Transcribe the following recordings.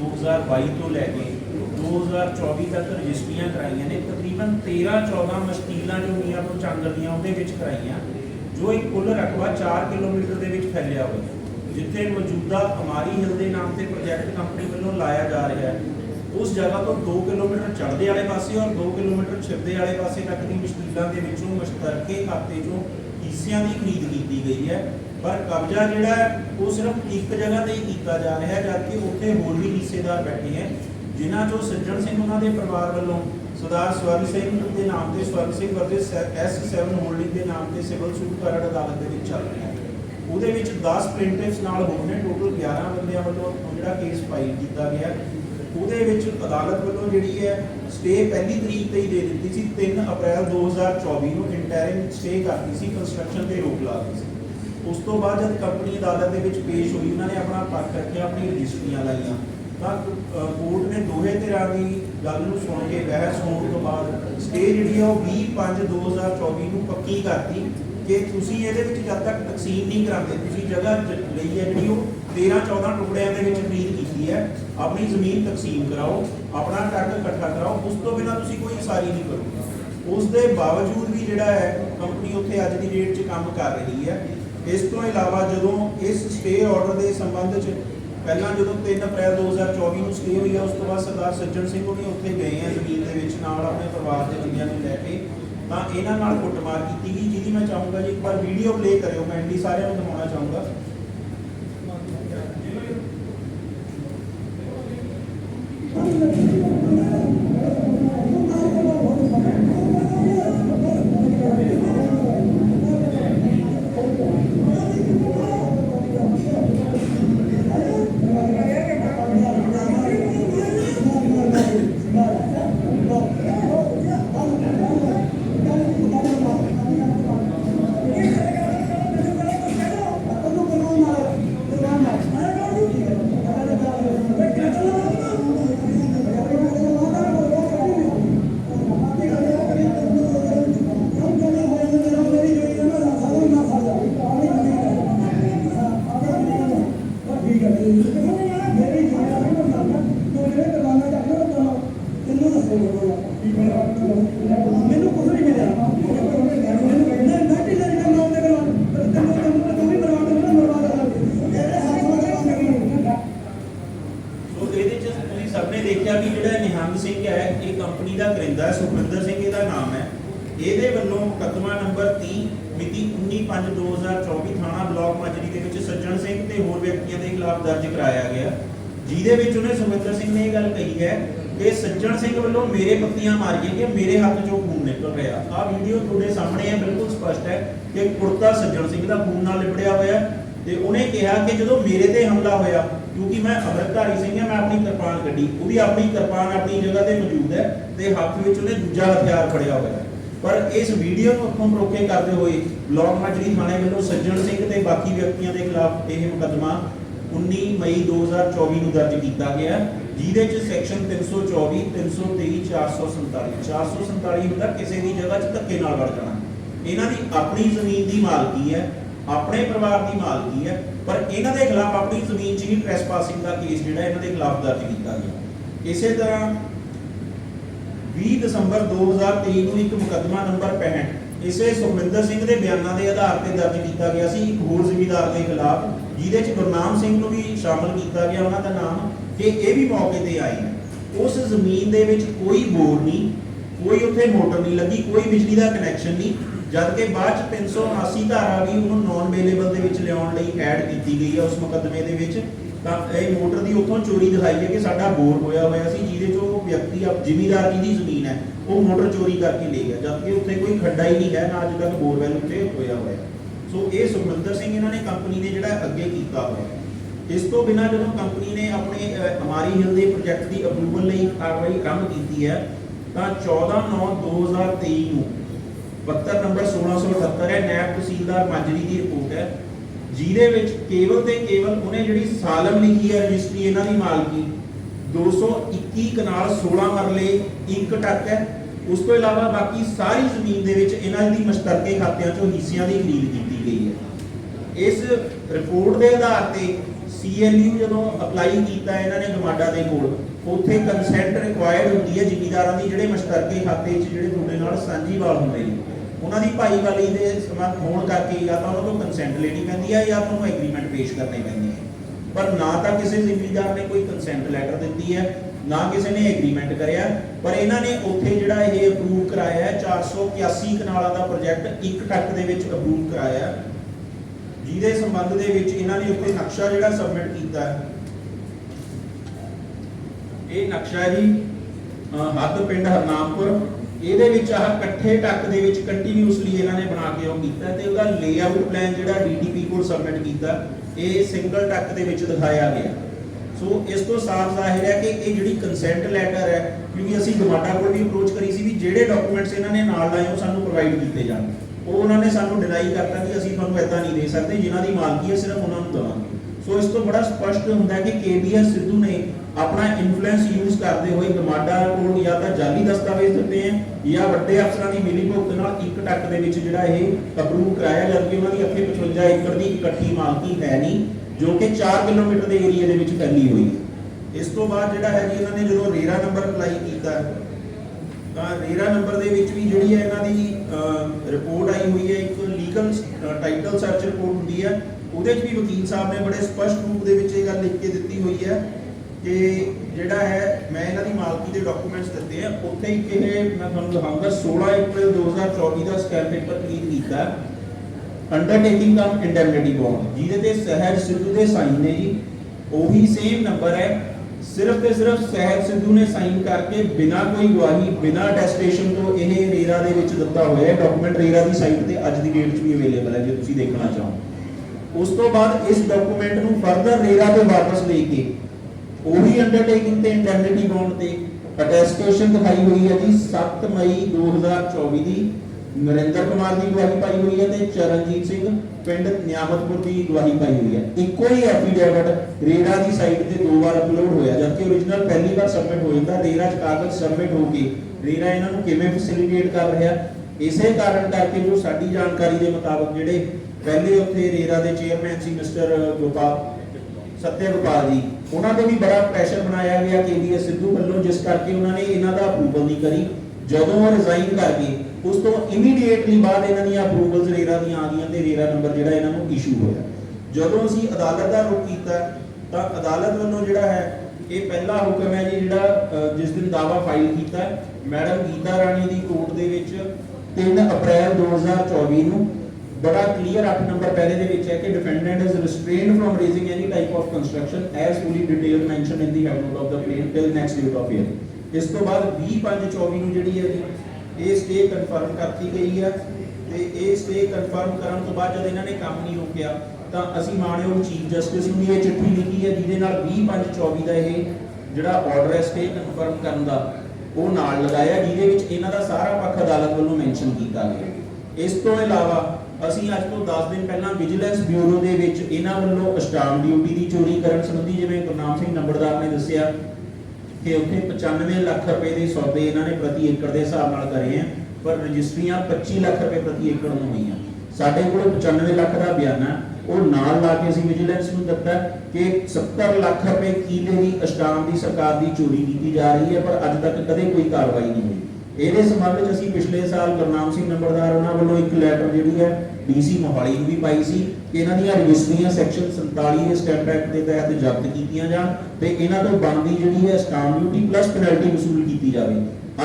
2022 ਤੋਂ ਲੈ ਕੇ 2024 ਤੱਕ ਰਜਿਸਟਰੀਆਂ ਕਰਾਈਆਂ ਨੇ। ਤਕਰੀਬਨ 13 14 ਮਸ਼ਕੀਲਾਂ ਜੋ ਮੀਆਂਪੁਰ ਚਾਂਗਲ ਦੀਆਂ, ਉਹਦੇ ਵਿੱਚ ਕਰਾਈਆਂ, ਜੋ ਇੱਕ ਕੁੱਲ ਰਕਬਾ 4 ਕਿਲੋਮੀਟਰ ਦੇ ਵਿੱਚ ਫੈਲਿਆ ਹੋਇਆ ਜਿੱਥੇ ਮੌਜੂਦਾ ਅਮਾਰੀ ਹਿਲ ਦੇ ਨਾਮ ਤੇ ਪ੍ਰੋਜੈਕਟ ਕੰਪਨੀ ਵੱਲੋਂ ਲਾਇਆ ਜਾ ਰਿਹਾ ਹੈ। ਉਸ ਜਗ੍ਹਾ ਤੋਂ 2 ਕਿਲੋਮੀਟਰ ਚੜ੍ਹਦੇ ਵਾਲੇ ਪਾਸੇ ਔਰ 2 ਕਿਲੋਮੀਟਰ ਛਿਪਦੇ ਵਾਲੇ ਪਾਸੇ ਤੱਕ ਦੀ ਮਸ਼ਕੀਲਾਂ ਦੇ ਵਿੱਚੋਂ ਮਸ਼ਤਰਕੇ ਖਾਤੇ ਚੋਂ ਹਿੱਸਿਆਂ ਦੀ ਖਰੀਦ ਕੀਤੀ ਗਈ ਹੈ। ਪਰ ਕਬਜ਼ਾ ਜਿਹੜਾ ਹੈ, ਉਹ ਸਿਰਫ ਇੱਕ ਜਗ੍ਹਾ ਤੇ ਹੀ ਕੀਤਾ ਜਾ ਰਿਹਾ ਹੈ ਜਦਕਿ ਉੱਥੇ ਹੋਰ ਵੀ ਹਿੱਸੇਦਾਰ ਬੈਠੇ ਹੈ, ਜਿਨ੍ਹਾਂ ਚੋਂ ਸੱਜਣ ਸਿੰਘ ਉਹਨਾਂ ਦੇ ਪਰਿਵਾਰ ਵੱਲੋਂ, ਸਰਦਾਰ ਸਵਰਨ ਸਿੰਘ ਦੇ ਨਾਮ ਤੇ Swaran Singh versus S7 holding ਦੇ ਨਾਮ ਤੇ ਸਿਵਲ ਸੂਟ ਕਰੜ ਅਦਾਲਤ ਦੇ ਵਿੱਚ ਚੱਲ ਰਿਹਾ ਹੈ। ਉਹਦੇ ਵਿੱਚ 10 ਪ੍ਰਿੰਟਿਵਸ ਨਾਲ ਹੋਏ ਨੇ ਟੋਟਲ 11 ਬੰਦਿਆਂ ਵੱਲੋਂ ਜਿਹੜਾ ਕੇਸ ਫਾਈਲ ਕੀਤਾ ਗਿਆ ਉਹਦੇ ਵਿੱਚ ਅਦਾਲਤ ਵੱਲੋਂ ਜਿਹੜੀ ਹੈ ਸਟੇ ਪਹਿਲੀ ਤਰੀਕ ਤੇ ਹੀ ਦੇ ਦਿੱਤੀ ਸੀ 3 ਅਪ੍ਰੈਲ 2024 ਨੂੰ ਇੰਟਰਿਮ ਸਟੇ ਕਰਤੀ ਸੀ ਕੰਸਟਰਕਸ਼ਨ ਤੇ ਰੋਕ ਲਾ ਦਿੱਤੀ ਸੀ। ਉਸ ਤੋਂ ਬਾਅਦ ਜਦ ਕੰਪਨੀ ਅਦਾਲਤ ਦੇ ਵਿੱਚ ਪੇਸ਼ ਹੋਈ, ਉਹਨਾਂ ਨੇ ਆਪਣਾ ਪੱਖ ਰੱਖਿਆ, ਆਪਣੀ ਰਜਿਸਟਰੀਆਂ ਲਾਈਆਂ। ਤਾਂ ਕੋਰਟ ਨੇ ਦੋਹੇ ਧਿਰਾਂ ਦੀ ਗੱਲ ਨੂੰ ਸੁਣ ਕੇ ਬਹਿਸ ਹੋਣ ਤੋਂ ਬਾਅਦ ਸਟੇ ਜਿਹੜੀ ਆ ਉਹ 20/5/2024 ਨੂੰ ਪੱਕੀ ਕਰਤੀ ਕਿ ਤੁਸੀਂ ਇਹਦੇ ਵਿੱਚ ਜਦ ਤੱਕ ਤਕਸੀਮ ਨਹੀਂ ਕਰਾਉਂਦੇ, ਤੁਸੀਂ ਜਗ੍ਹਾ ਲਈ ਹੈ ਜਿਹੜੀ ਉਹ 13-14 ਟੁਕੜਿਆਂ ਦੇ ਵਿੱਚ ਖਰੀਦ ਕੀਤੀ ਹੈ। ਆਪਣੀ ਜ਼ਮੀਨ ਤਕਸੀਮ ਕਰਾਓ, ਆਪਣਾ ਟੱਕ ਇਕੱਠਾ ਕਰਾਓ, ਉਸ ਤੋਂ ਬਿਨਾਂ ਤੁਸੀਂ ਕੋਈ ਇਸਾਰੀ ਨਹੀਂ ਕਰੋ। ਉਸ ਦੇ ਬਾਵਜੂਦ ਵੀ ਜਿਹੜਾ ਹੈ, ਕੰਪਨੀ ਉੱਥੇ ਅੱਜ ਦੀ ਡੇਟ 'ਚ ਕੰਮ ਕਰ ਰਹੀ ਹੈ। ਇਸ ਤੋਂ ਇਲਾਵਾ ਜਦੋਂ ਇਸ ਸਟੇ ਆਰਡਰ ਦੇ ਸੰਬੰਧ 'ਚ ਪਹਿਲਾਂ ਜਦੋਂ 3 ਅਪ੍ਰੈਲ 2024 ਨੂੰ ਸਟੇ ਹੋਈ ਆ, ਉਸ ਤੋਂ ਬਾਅਦ ਸਰਦਾਰ ਸੱਜਣ ਸਿੰਘ ਉਹਨੇ ਉੱਥੇ ਗਏ ਆ ਜ਼ਮੀਨ ਦੇ ਵਿੱਚ ਨਾਲ ਆਪਣੇ ਪਰਿਵਾਰ ਦੇ ਬੰਦਿਆਂ ਨੂੰ ਲੈ ਕੇ। ਤਾਂ ਇਹਨਾਂ ਨਾਲ ਕੁੱਟਮਾਰ ਕੀਤੀ ਗਈ, ਜਿਹਦੀ ਮੈਂ ਚਾਹੂੰਗਾ ਜੀ ਇੱਕ ਵਾਰ ਵੀਡੀਓ ਪਲੇ ਕਰਿਓ, ਮੈਂ ਇੰਡੀ ਸਾਰਿਆਂ ਨੂੰ ਦਿਖਾਉਣਾ ਚਾਹੂੰਗਾ। ਮੈਨੂੰ ਕੁਝ ਨਹੀਂ ਮਿਲਿਆ। ਮੈਂ ਮੈਂ ਢਿੱਲਾ ਜਿਹੜਾ ਨਾਮ ਦੇ ਕਰਵਾ ਤੈਨੂੰ ਤੈਨੂੰ ਤੂੰ ਵੀ ਮਰਵਾ ਦੇ ਨਾ ਮਰਵਾ ਤੇਰੇ ਹੱਥ ਨਾਲ ਕੰਮ ਨਹੀਂ ਸੋ ਇਹਦੇ ਚ ਤੁਸੀਂ ਸਭ ਨੇ ਦੇਖਿਆ ਕਿ ਜਿਹੜਾ ਨਿਹੰਗ ਸਿੰਘ ਹੈ, ਇਹ ਕੰਪਨੀ ਦਾ ਕਰਿੰਦਾ ਹੈ, ਸੁਖਵਿੰਦਰ ਸਿੰਘ ਇਹਦਾ ਨਾਮ ਹੈ। ਇਹਦੇ ਵੱਲੋਂ ਮੁਕੱਦਮਾ ਨੰਬਰ 30 ਮਿਤੀ 19/5/2024 ਥਾਣਾ ਬਲਾਕ ਮਾਜਰੀ ਦੇ ਵਿੱਚ ਸੱਜਣ ਸਿੰਘ ਤੇ ਹੋਰ ਵਿਅਕਤੀਆਂ ਦੇ ਖਿਲਾਫ ਦਰਜ ਕਰਾਇਆ ਗਿਆ। ਜਿਹਦੇ ਵਿੱਚ ਉਹਨੇ ਸੁਖਵਿੰਦਰ ਸਿੰਘ ਨੇ ਇਹ ਗੱਲ ਕਹੀ ਹੈ ਕਿ ਸੱਜਣ ਸਿੰਘ ਵੱਲੋਂ ਮੇਰੇ ਪੱਤੀਆਂ ਮਾਰੀਆਂ ਕਿ ਮੇਰੇ ਹੱਥ ਚੋਂ ਖੂਨ ਨਿਕਲ ਰਿਹਾ। ਆਹ ਵੀਡੀਓ ਤੁਹਾਡੇ ਸਾਹਮਣੇ ਹੈ, ਬਿਲਕੁਲ ਸਪਸ਼ਟ ਹੈ ਕਿ ਕੁੜਤਾ ਸੱਜਣ ਸਿੰਘ ਦਾ ਖੂਨ ਨਾਲ ਲਿਬੜਿਆ ਹੋਇਆ ਤੇ ਉਹਨੇ ਕਿਹਾ ਕਿ ਜਦੋਂ ਮੇਰੇ ਤੇ ਹਮਲਾ ਹੋਇਆ, ਕਿਉਂਕਿ ਮੈਂ ਅਮਰਧਾਰੀ ਸਿੰਘ ਹਾਂ, ਮੈਂ ਆਪਣੀ ਕਿਰਪਾਨ ਕੱਢੀ ਉਹਦੀ ਆਪਣੀ ਕਿਰਪਾਨ ਆਪਣੀ ਜਗ੍ਹਾ ਤੇ ਮੌਜੂਦ ਹੈ ਤੇ ਹੱਥ ਵਿੱਚ ਉਹਨੇ ਦੂਜਾ ਹਥਿਆਰ ਫੜਿਆ ਹੋਇਆ ਹੈ। ਪਰ ਇਸ ਵੀਡੀਓ ਨੂੰ ਅੱਖੋਂ ਪਰੋਖੇ ਕਰਦੇ ਹੋਏ ਬਲਾਕ ਮਾਜਰੀ ਥਾਣੇ ਵੱਲੋਂ ਸੱਜਣ ਸਿੰਘ ਤੇ ਬਾਕੀ ਵਿਅਕਤੀਆਂ ਦੇ ਖਿਲਾਫ ਇਹ ਮੁਕੱਦਮਾ 19 ਮਈ 2024 ਨੂੰ ਦਰਜ ਕੀਤਾ ਗਿਆ ਜਿਹਦੇ ਚ ਸੈਕਸ਼ਨ 324 323 447 447 ਹੁੰਦਾ ਕਿਸੇ ਦੀ ਜਗ੍ਹਾ 'ਚ ਧੱਕੇ ਨਾਲ ਵੜ ਜਾਣਾ। ਇਹਨਾਂ ਦੀ ਆਪਣੀ ਜ਼ਮੀਨ ਦੀ ਮਾਲਕੀ ਹੈ, ਆਪਣੇ ਪਰਿਵਾਰ ਦੀ ਮਾਲਕੀ ਹੈ, ਪਰ ਇਹਨਾਂ ਦੇ ਖਿਲਾਫ ਆਪਣੀ ਜ਼ਮੀਨ 'ਚ ਹੀ ਟ੍ਰੈਸਪਾਸਿੰਗ ਦਾ ਕੇਸ ਜਿਹੜਾ ਇਹਨਾਂ ਦੇ ਖਿਲਾਫ ਦਰਜ ਕੀਤਾ ਗਿਆ। ਇਸੇ ਤਰ੍ਹਾਂ 20 ਦਸੰਬਰ 2023 ਨੂੰ ਇੱਕ ਮੁਕੱਦਮਾ ਨੰਬਰ 65 ਇਸੇ ਸੁਖਵਿੰਦਰ ਸਿੰਘ ਦੇ ਬਿਆਨਾਂ ਦੇ ਆਧਾਰ ਤੇ ਦਰਜ ਕੀਤਾ ਗਿਆ ਸੀ। ਇੱਕ ਹੋਰ ਜ਼ਿਮੀਂਦਾਰ ਦੇ ਖਿਲਾਫ, ਜਿਹਦੇ 'ਚ ਗੁਰਨਾਮ ਸਿੰਘ ਨੂੰ ਵੀ ਸ਼ਾਮਲ ਕੀਤਾ ਗਿਆ, ਉਹਨਾਂ ਦਾ ਨਾਮ ਕਿ ਇਹ ਵੀ ਮੌਕੇ ਤੇ ਆਏ ਨੇ ਉਸ ਜ਼ਮੀਨ ਦੇ ਵਿੱਚ ਕੋਈ ਬੋਰ ਨਹੀਂ, ਕੋਈ ਉੱਥੇ ਮੋਟਰ ਨਹੀਂ ਲੱਗੀ, ਕੋਈ ਬਿਜਲੀ ਦਾ ਕਨੈਕਸ਼ਨ ਨਹੀਂ ਜਦ ਕਿ ਬਾਅਦ ਚ 379 ਧਾਰਾ ਵੀ ਉਹਨੂੰ ਨਾਨ ਅਵੇਲੇਬਲ ਦੇ ਵਿੱਚ ਲਿਆਉਣ ਲਈ ਐਡ ਕੀਤੀ ਗਈ ਹੈ ਉਸ ਮੁਕੱਦਮੇ ਦੇ ਵਿੱਚ। ਤਾਂ ਇਹ ਮੋਟਰ ਦੀ ਉੱਥੋਂ ਚੋਰੀ ਦਿਖਾਈ ਹੈ ਕਿ ਸਾਡਾ ਬੋਰ ਹੋਇਆ ਹੋਇਆ ਸੀ, ਜਿਹਦੇ ਚੋਂ ਵਿਅਕਤੀ ਆ, ਜ਼ਿਮੀਦਾਰ ਜਿਹਦੀ ਜ਼ਮੀਨ ਹੈ, ਉਹ ਮੋਟਰ ਚੋਰੀ ਕਰਕੇ ਲੈ ਗਿਆ, ਜਦਕਿ ਉੱਥੇ ਕੋਈ ਖੱਡਾ ਹੀ ਨਹੀਂ ਹੈ, ਨਾ ਅੱਜ ਤੱਕ ਬੋਰਵੈਲ ਉੱਤੇ ਹੋਇਆ ਹੋਇਆ। ਸੋ ਇਹ ਸੁਖਵਿੰਦਰ ਸਿੰਘ ਇਹਨਾਂ ਨੇ ਕੰਪਨੀ ਨੇ ਜਿਹੜਾ ਅੱਗੇ ਕੀਤਾ ਹੋਇਆ। ਇਸ ਤੋਂ ਬਿਨਾਂ ਜਦੋਂ ਕੰਪਨੀ ਨੇ ਆਪਣੇ ਅਮਾਰੀ ਹਿਲ ਦੇ ਪ੍ਰੋਜੈਕਟ ਦੀ ਅਪਰੂਵਲ ਲਈ ਕਾਰਵਾਈ ਕੰਮ ਕੀਤੀ ਹੈ, ਤਾਂ 14/9/2023 ਨੂੰ ਪੱਤਰ ਨੰਬਰ 1678 ਹੈ ਨਾਇਬ ਤਹਿਸੀਲਦਾਰ ਮਾਜਰੀ ਦੀ ਰਿਪੋਰਟ ਹੈ। ਜਿਹਦੇ ਵਿੱਚ ਕੇਵਲ ਤੇ ਕੇਵਲ ਉਹਨੇ ਜਿਹੜੀ ਸਾਲਮ ਲਿਖੀ ਹੈ ਰਜਿਸਟਰੀ ਇਹਨਾਂ ਦੀ ਮਾਲਕੀ 221 ਕਨਾਲ 16 ਮਰਲੇ ਇੱਕ ਟੱਕ ਹੈ। ਉਸ ਤੋਂ ਇਲਾਵਾ ਬਾਕੀ ਸਾਰੀ ਜ਼ਮੀਨ ਦੇ ਵਿੱਚ ਇਹਨਾਂ ਦੀ ਮਸ਼ਤਰਕੇ ਖਾਤਿਆਂ ਚੋਂ ਹਿੱਸਿਆਂ ਦੀ ਖਰੀਦ ਕੀਤੀ ਗਈ ਹੈ। ਇਸ ਰਿਪੋਰਟ ਦੇ ਆਧਾਰ ਤੇ ਸੀਐਲਯੂ ਜਦੋਂ ਅਪਲਾਈ ਕੀਤਾ ਇਹਨਾਂ ਨੇ ਗਮਾਡਾ ਦੇ ਕੋਲ, ਉੱਥੇ ਕੰਸੈਂਟ ਰਿਕੁਆਇਰਡ ਹੁੰਦੀ ਹੈ ਜ਼ਿਮੀਦਾਰਾਂ ਦੀ ਜਿਹੜੇ ਮਸ਼ਤਰਕੇ ਖਾਤੇ 'ਚ ਜਿਹੜੇ ਤੁਹਾਡੇ ਨਾਲ ਸਾਂਝੀਵਾਲ ਹੁੰਦੇ ਨੇ। ਉਹਨਾਂ ਦੀ ਭਾਈਵਾਲੀ ਦੇ ਸੰਬੰਧ ਹੋਣ ਕਰਕੇ ਜਾਂ ਤਾਂ ਉਹਨਾਂ ਤੋਂ ਕੰਸੈਂਟ ਲੈਣੀ ਪੈਂਦੀ ਹੈ ਜਾਂ ਤੁਹਾਨੂੰ ਐਗਰੀਮੈਂਟ ਪੇਸ਼ ਕਰਨੀ ਪੈਂਦੀ ਹੈ। ਪਰ ਨਾ ਤਾਂ ਕਿਸੇ ਜ਼ਿਮੀਦਾਰ ਨੇ ਕੋਈ ਕੰਸੈਂਟ ਲੈਟਰ ਦਿੱਤੀ ਹੈ, ਨਾ ਕਿਸੇ ਨੇ ਐਗਰੀਮੈਂਟ ਕਰਿਆ। ਪਰ ਇਹਨਾਂ ਨੇ ਉੱਥੇ ਜਿਹੜਾ ਇਹ ਅਪਰੂਵ ਕਰਾਇਆ ਹੈ 481 ਕਨਾਲਾਂ ਦਾ ਪ੍ਰੋਜੈਕਟ ਇੱਕ ਟੱਕ ਦੇ ਵਿੱਚ ਅਪਰੂਵ ਕਰਾਇਆ। ਜਿਹਦੇ ਸੰਬੰਧ ਦੇ ਵਿੱਚ ਇਹਨਾਂ ਨੇ ਉੱਥੇ ਨਕਸ਼ਾ ਜਿਹੜਾ ਸਬਮਿਟ ਕੀਤਾ ਹੈ। ਇਹ ਨਕਸ਼ਾ ਹੈ ਜੀ ਅਹ ਹੱਦ ਪਿੰਡ ਹਰਨਾਮਪੁਰ। ਇਹਦੇ ਵਿੱਚ ਆਹ ਇਕੱਠੇ ਟੱਕ ਦੇ ਵਿੱਚ ਕੰਟੀਨਿਊਸਲੀ ਇਹਨਾਂ ਨੇ ਬਣਾ ਕੇ ਉਹ ਕੀਤਾ ਤੇ ਉਹਦਾ ਲੇਆਊਟ ਪਲਾਨ ਜਿਹੜਾ ਡੀਟੀਪੀ ਕੋਲ ਸਬਮਿਟ ਕੀਤਾ ਇਹ ਸਿੰਗਲ ਟੱਕ ਦੇ ਵਿੱਚ ਦਿਖਾਇਆ ਗਿਆ ਸੋ ਇਸ ਤੋਂ ਸਾਫ਼ ਜ਼ਾਹਿਰ ਹੈ ਕਿ ਇਹ ਜਿਹੜੀ ਕੰਸੈਂਟ ਲੈਟਰ ਹੈ, ਕਿਉਂਕਿ ਅਸੀਂ ਗਮਾਡਾ ਕੋਲ ਵੀ ਅਪਰੋਚ ਕਰੀ ਸੀ ਵੀ ਜਿਹੜੇ ਡਾਕੂਮੈਂਟਸ ਇਹਨਾਂ ਨੇ ਨਾਲ ਲਾਏ ਉਹ ਸਾਨੂੰ ਪ੍ਰੋਵਾਈਡ ਕੀਤੇ ਜਾਣ। ਉਹ ਉਹਨਾਂ ਨੇ ਸਾਨੂੰ ਡਿਨਾਈ ਕਰਤਾ ਕਿ ਅਸੀਂ ਤੁਹਾਨੂੰ ਇਦਾਂ ਨਹੀਂ ਦੇ ਸਕਦੇ ਜਿਨ੍ਹਾਂ ਦੀ ਮਾਲਕੀ ਹੈ ਸਿਰਫ ਉਹਨਾਂ ਨੂੰ ਦੇਵਾਂਗੇ। ਸੋ ਇਸ ਤੋਂ ਬੜਾ ਸਪਸ਼ਟ ਹੁੰਦਾ ਹੈ ਕਿ ਕੇਬੀਐਸ ਸਿੱਧੂ ਨੇ ਆਪਣਾ ਇਨਫਲੂਐਂਸ ਯੂਜ਼ ਕਰਦੇ ਹੋਏ ਗਮਾਡਾ ਕੋਲ ਜਾਂ ਤਾਂ ਜਾਲੀ ਦਸਤਾਵੇਜ਼ ਦਿੱਤੇ ਹੈ ਜਾਂ ਵੱਡੇ ਅਫਸਰਾਂ ਦੀ ਮਿਲੀ ਭੁਗਤ ਨਾਲ ਇੱਕ ਟੱਕ ਦੇ ਵਿੱਚ ਜਿਹੜਾ ਇਹ ਅਪਰੂਵ ਕਰਾਇਆ ਜਦਕਿ ਉਹਨਾਂ ਦੀ ਇੱਥੇ 55 ਏਕੜ ਦੀ ਇਕੱਠੀ ਮਾਲਕੀ ਹੈ ਨਹੀਂ ਜੋ ਕਿ 4 ਕਿਲੋਮੀਟਰ ਦੇ ਏਰੀਆ ਦੇ ਵਿੱਚ ਫੈਲੀ ਹੋਈ ਹੈ। ਇਸ ਤੋਂ ਬਾਅਦ ਜਿਹੜਾ ਹੈ ਜੀ ਇਹਨਾਂ ਨੇ ਜਦੋਂ ਰੇਰਾ ਨੰਬਰ ਅਪਲਾਈ ਕੀਤਾ ਹੈ, ਤਾਂ ਰੇਰਾ ਨੰਬਰ ਦੇ ਵਿੱਚ ਵੀ ਜਿਹੜੀ ਹੈ ਇਹਨਾਂ ਦੀ ਰਿਪੋਰਟ ਆਈ ਹੋਈ ਹੈ, ਇੱਕ ਲੀਗਲ ਟਾਈਟਲ ਸਰਚ ਰਿਪੋਰਟ ਹੁੰਦੀ ਹੈ। ਉਹਦੇ 'ਚ ਵੀ ਵਕੀਲ ਸਾਹਿਬ ਨੇ ਬੜੇ ਸਪਸ਼ਟ ਰੂਪ ਦੇ ਵਿੱਚ ਇਹ ਗੱਲ ਲਿਖ ਕੇ ਦਿੱਤੀ ਹੋਈ ਹੈ ਕਿ ਜਿਹੜਾ ਹੈ, ਮੈਂ ਇਹਨਾਂ ਦੀ ਮਾਲਕੀ ਦੇ ਡਾਕੂਮੈਂਟਸ ਦਿੱਤੇ ਆ। ਉੱਥੇ ਇੱਕ ਇਹ ਮੈਂ ਤੁਹਾਨੂੰ ਦਿਖਾਉਂਗਾ 16 ਅਪ੍ਰੈਲ 2024 ਦਾ ਸਕੈਨ ਪੇਪਰ ਕਲੀਅਰ ਕੀਤਾ ਅੰਡਰਟੇਕਿੰਗ ਕਮ ਇੰਡੈਮਨਿਟੀ ਬੌਂਡ ਜਿਹਦੇ ਤੇ ਸਹਿਜ ਸਿੱਧੂ ਦੇ ਸਾਈਨ ਨੇ ਜੀ, ਉਹੀ ਸੇਮ ਨੰਬਰ ਹੈ। ਸਿਰਫ ਤੇ ਸਿਰਫ ਸਹਿਜ ਸਿੱਧੂ ਨੇ ਸਾਈਨ ਕਰਕੇ ਬਿਨਾ ਕੋਈ ਗਵਾਹੀ, ਬਿਨਾ ਅਟੈਸਟੇਸ਼ਨ ਤੋਂ ਇਹ ਰੇਰਾ ਦੇ ਵਿੱਚ ਦਿੱਤਾ ਹੋਇਆ ਹੈ। ਡਾਕੂਮੈਂਟ ਰੇਰਾ ਦੀ ਸਾਈਟ ਤੇ ਅੱਜ ਦੀ ਡੇਟ 'ਚ ਵੀ ਅਵੇਲੇਬਲ ਹੈ, ਜੇ ਤੁਸੀਂ ਦੇਖਣਾ ਚਾਹੋ। ਉਸ ਤੋਂ ਬਾਅਦ ਇਸ ਡਾਕੂਮੈਂਟ ਨੂੰ ਫਰਦਰ ਰੇਰਾ ਤੇ ਵਾਪਸ ਲੈ ਕੇ ਉਹੀ ਅੰਡਰਟੇਕਿੰਗ ਤੇ ਇੰਡੈਮਨਿਟੀ ਬੌਂਡ ਤੇ ਅਟੈਸਟੇਸ਼ਨ ਦਿਖਾਈ ਹੋਈ ਹੈ ਜੀ 7 ਮਈ 2024 ਦੀ। ਨਰਿੰਦਰ ਕੁਮਾਰ ਦੀ ਗਵਾਹੀ ਪਾਈ ਹੋਈ ਹੈ ਤੇ ਚਰਨਜੀਤ ਸਿੰਘ ਪਿੰਡ ਨਿਆਮਤਪੁਰ ਦੀ ਗਵਾਹੀ ਪਾਈ ਹੋਈ ਹੈ। ਇੱਕੋ ਹੀ ਐਫੀਡੇਵਿਟ ਰੇਰਾ ਦੀ ਸਾਈਟ ਤੇ ਦੋ ਵਾਰ ਅਪਲੋਡ ਹੋਇਆ, ਜਦਕਿ origignal ਪਹਿਲੀ ਵਾਰ ਸਬਮਿਟ ਹੋ ਜਾਂਦਾ ਰੇਰਾ 'ਚ ਕਾਗਜ਼ ਸਬਮਿਟ ਹੋ ਕੇ ਰੇਰਾ ਇਹਨਾਂ ਨੂੰ ਕਿਵੇਂ ਫੈਸਿਲਿਟੇਟ ਕਰ ਰਿਹਾ ਇਸੇ ਕਾਰਨ ਕਰਕੇ ਜੋ ਸਾਡੀ ਜਾਣਕਾਰੀ ਦੇ ਮੁਤਾਬਕ ਜਿਹੜੇ ਪਹਿਲੇ ਉੱਥੇ ਰੇਰਾ ਦੇ ਚੇਅਰਮੈਨ ਸੀ ਮਿਸਟਰ ਗੋਪਾਲ ਸਤਿਆ ਜੀ, ਉਹਨਾਂ ਤੇ ਵੀ ਬੜਾ ਪ੍ਰੈਸ਼ਰ ਬਣਾਇਆ ਗਿਆ ਕੇਬੀਐਸ ਸਿੱਧੂ ਵੱਲੋਂ, ਜਿਸ ਕਰਕੇ ਉਹਨਾਂ ਨੇ ਇਹਨਾਂ ਦਾ ਅਪਰੂਵਲ ਨਹੀਂ ਕਰੀ। ਜਦੋਂ ਉਹ ਰਿਜ਼ਾਈਨ ਕਰ ਗਏ ਉਸ ਤੋਂ ਇਮੀਡੀਏਟਲੀ ਬਾਅਦ ਇਹਨਾਂ ਦੀਆਂ ਅਪਰੂਵਲਸ ਰੇਰਾ ਦੀਆਂ ਆ ਗਈਆਂ ਤੇ ਰੇਰਾ ਨੰਬਰ ਜਿਹੜਾ ਇਹਨਾਂ ਨੂੰ ਇਸ਼ੂ ਹੋਇਆ। ਜਦੋਂ ਅਸੀਂ ਅਦਾਲਤ ਦਾ ਰੁਖ ਕੀਤਾ ਤਾਂ ਅਦਾਲਤ ਵੱਲੋਂ ਜਿਹੜਾ ਹੈ ਇਹ ਪਹਿਲਾ ਹੁਕਮ ਹੈ ਜੀ ਜਿਹੜਾ ਅ, ਜਿਸ ਦਿਨ ਦਾਵਾ ਫਾਈਲ ਕੀਤਾ ਮੈਡਮ ਗੀਤਾ ਰਾਣੀ ਦੀ ਕੋਰਟ ਦੇ ਵਿੱਚ 3 ਅਪ੍ਰੈਲ 2024 ਨੂੰ ਬੜਾ ਕਲੀਅਰ 8 ਨੰਬਰ ਪਹਿਲੇ ਦੇ ਵਿੱਚ ਹੈ ਕਿ defendant is restrained from raising any type of construction as fully detailed mention in the head note of the plaint till next date of year ਇਸ ਤੋਂ ਬਾਅਦ 20/5/24 ਨੂੰ ਜਿਹੜੀ ਹੈ ਜੀ ਇਹ ਸਟੇ ਕਨਫਰਮ ਕਰਤੀ ਗਈ ਹੈ ਤੇ ਇਹ ਸਟੇ ਕਨਫਰਮ ਕਰਨ ਤੋਂ ਬਾਅਦ ਜਦ ਇਹਨਾਂ ਨੇ ਕੰਮ ਨਹੀਂ ਰੋਕਿਆ, ਤਾਂ ਅਸੀਂ ਮਾਣਯੋਗ ਚੀਫ ਜਸਟਿਸ ਨੂੰ ਇਹ ਚਿੱਠੀ ਲਿਖੀ ਹੈ, ਜਿਹਦੇ ਨਾਲ 20/5/24 ਦਾ ਇਹ ਜਿਹੜਾ ਆਰਡਰ ਹੈ ਸਟੇ ਕਨਫਰਮ ਕਰਨ ਦਾ, ਉਹ ਨਾਲ ਲਗਾਇਆ, ਜਿਹਦੇ ਵਿੱਚ ਇਹਨਾਂ ਦਾ ਸਾਰਾ ਪੱਖ ਅਦਾਲਤ ਵੱਲੋਂ ਮੈਂਸ਼ਨ ਕੀਤਾ ਗਿਆ। ਇਸ ਤੋਂ ਇਲਾਵਾ ਅਸੀਂ ਅੱਜ ਤੋਂ 10 ਦਿਨ ਪਹਿਲਾਂ ਵਿਜੀਲੈਂਸ ਬਿਊਰੋ ਦੇ ਵਿੱਚ ਇਹਨਾਂ ਵੱਲੋਂ ਅਸਟਾਮ ਡਿਊਟੀ ਦੀ ਚੋਰੀ ਕਰਨ ਸੰਬੰਧੀ ਜਿਵੇਂ ਗੁਰਨਾਮ ਸਿੰਘ ਨੰਬਰਦਾਰ ਨੇ ਦੱਸਿਆ ਕਿ ਉੱਥੇ 95 ਲੱਖ ਰੁਪਏ ਦੇ ਸੌਦੇ ਇਹਨਾਂ ਨੇ ਪ੍ਰਤੀ ਏਕੜ ਦੇ ਹਿਸਾਬ ਨਾਲ ਕਰੇ ਆ, ਪਰ ਰਜਿਸਟਰੀਆਂ 25 ਲੱਖ ਰੁਪਏ ਪ੍ਰਤੀ ਏਕੜ ਨੂੰ ਹੋਈਆਂ ਸਾਡੇ ਕੋਲ 95 ਲੱਖ ਦਾ ਬਿਆਨ ਉਹ ਨਾਲ ਲਾ ਕੇ ਅਸੀਂ ਵਿਜੀਲੈਂਸ ਨੂੰ ਦਿੱਤਾ ਕਿ 70 ਲੱਖ ਰੁਪਏ ਕਿਲੇ ਦੀ ਅਸਟਾਮ ਦੀ ਸਰਕਾਰ ਦੀ ਚੋਰੀ ਕੀਤੀ ਜਾ ਰਹੀ ਹੈ, ਪਰ ਅੱਜ ਤੱਕ ਕਦੇ ਕੋਈ ਕਾਰਵਾਈ ਨਹੀਂ ਹੋਈ। ਇਹਦੇ ਸੰਬੰਧ ਵਿੱਚ ਅਸੀਂ ਪਿਛਲੇ ਸਾਲ ਗੁਰਨਾਮ ਸਿੰਘ ਨੰਬਰਦਾਰ ਉਹਨਾਂ ਵੱਲੋਂ ਇੱਕ ਲੈਟਰ ਜਿਹੜੀ ਹੈ ਡੀਸੀ ਮੋਹਾਲੀ ਨੂੰ ਵੀ ਪਾਈ ਸੀ ਕਿ ਇਹਨਾਂ ਦੀਆਂ ਰਜਿਸਟਰੀਆਂ ਸੈਕਸ਼ਨ 47 ਦੇ ਸਟੈਂਪ ਐਕਟ ਦੇ ਤਹਿਤ ਜ਼ਬਤ ਕੀਤੀਆਂ ਜਾਣ ਤੇ ਇਹਨਾਂ ਤੋਂ ਬਣਦੀ ਜਿਹੜੀ ਹੈ ਸਟਾਮ ਡਿਊਟੀ ਪਲੱਸ ਪੈਨਲਟੀ ਵਸੂਲ ਕੀਤੀ ਜਾਵੇ।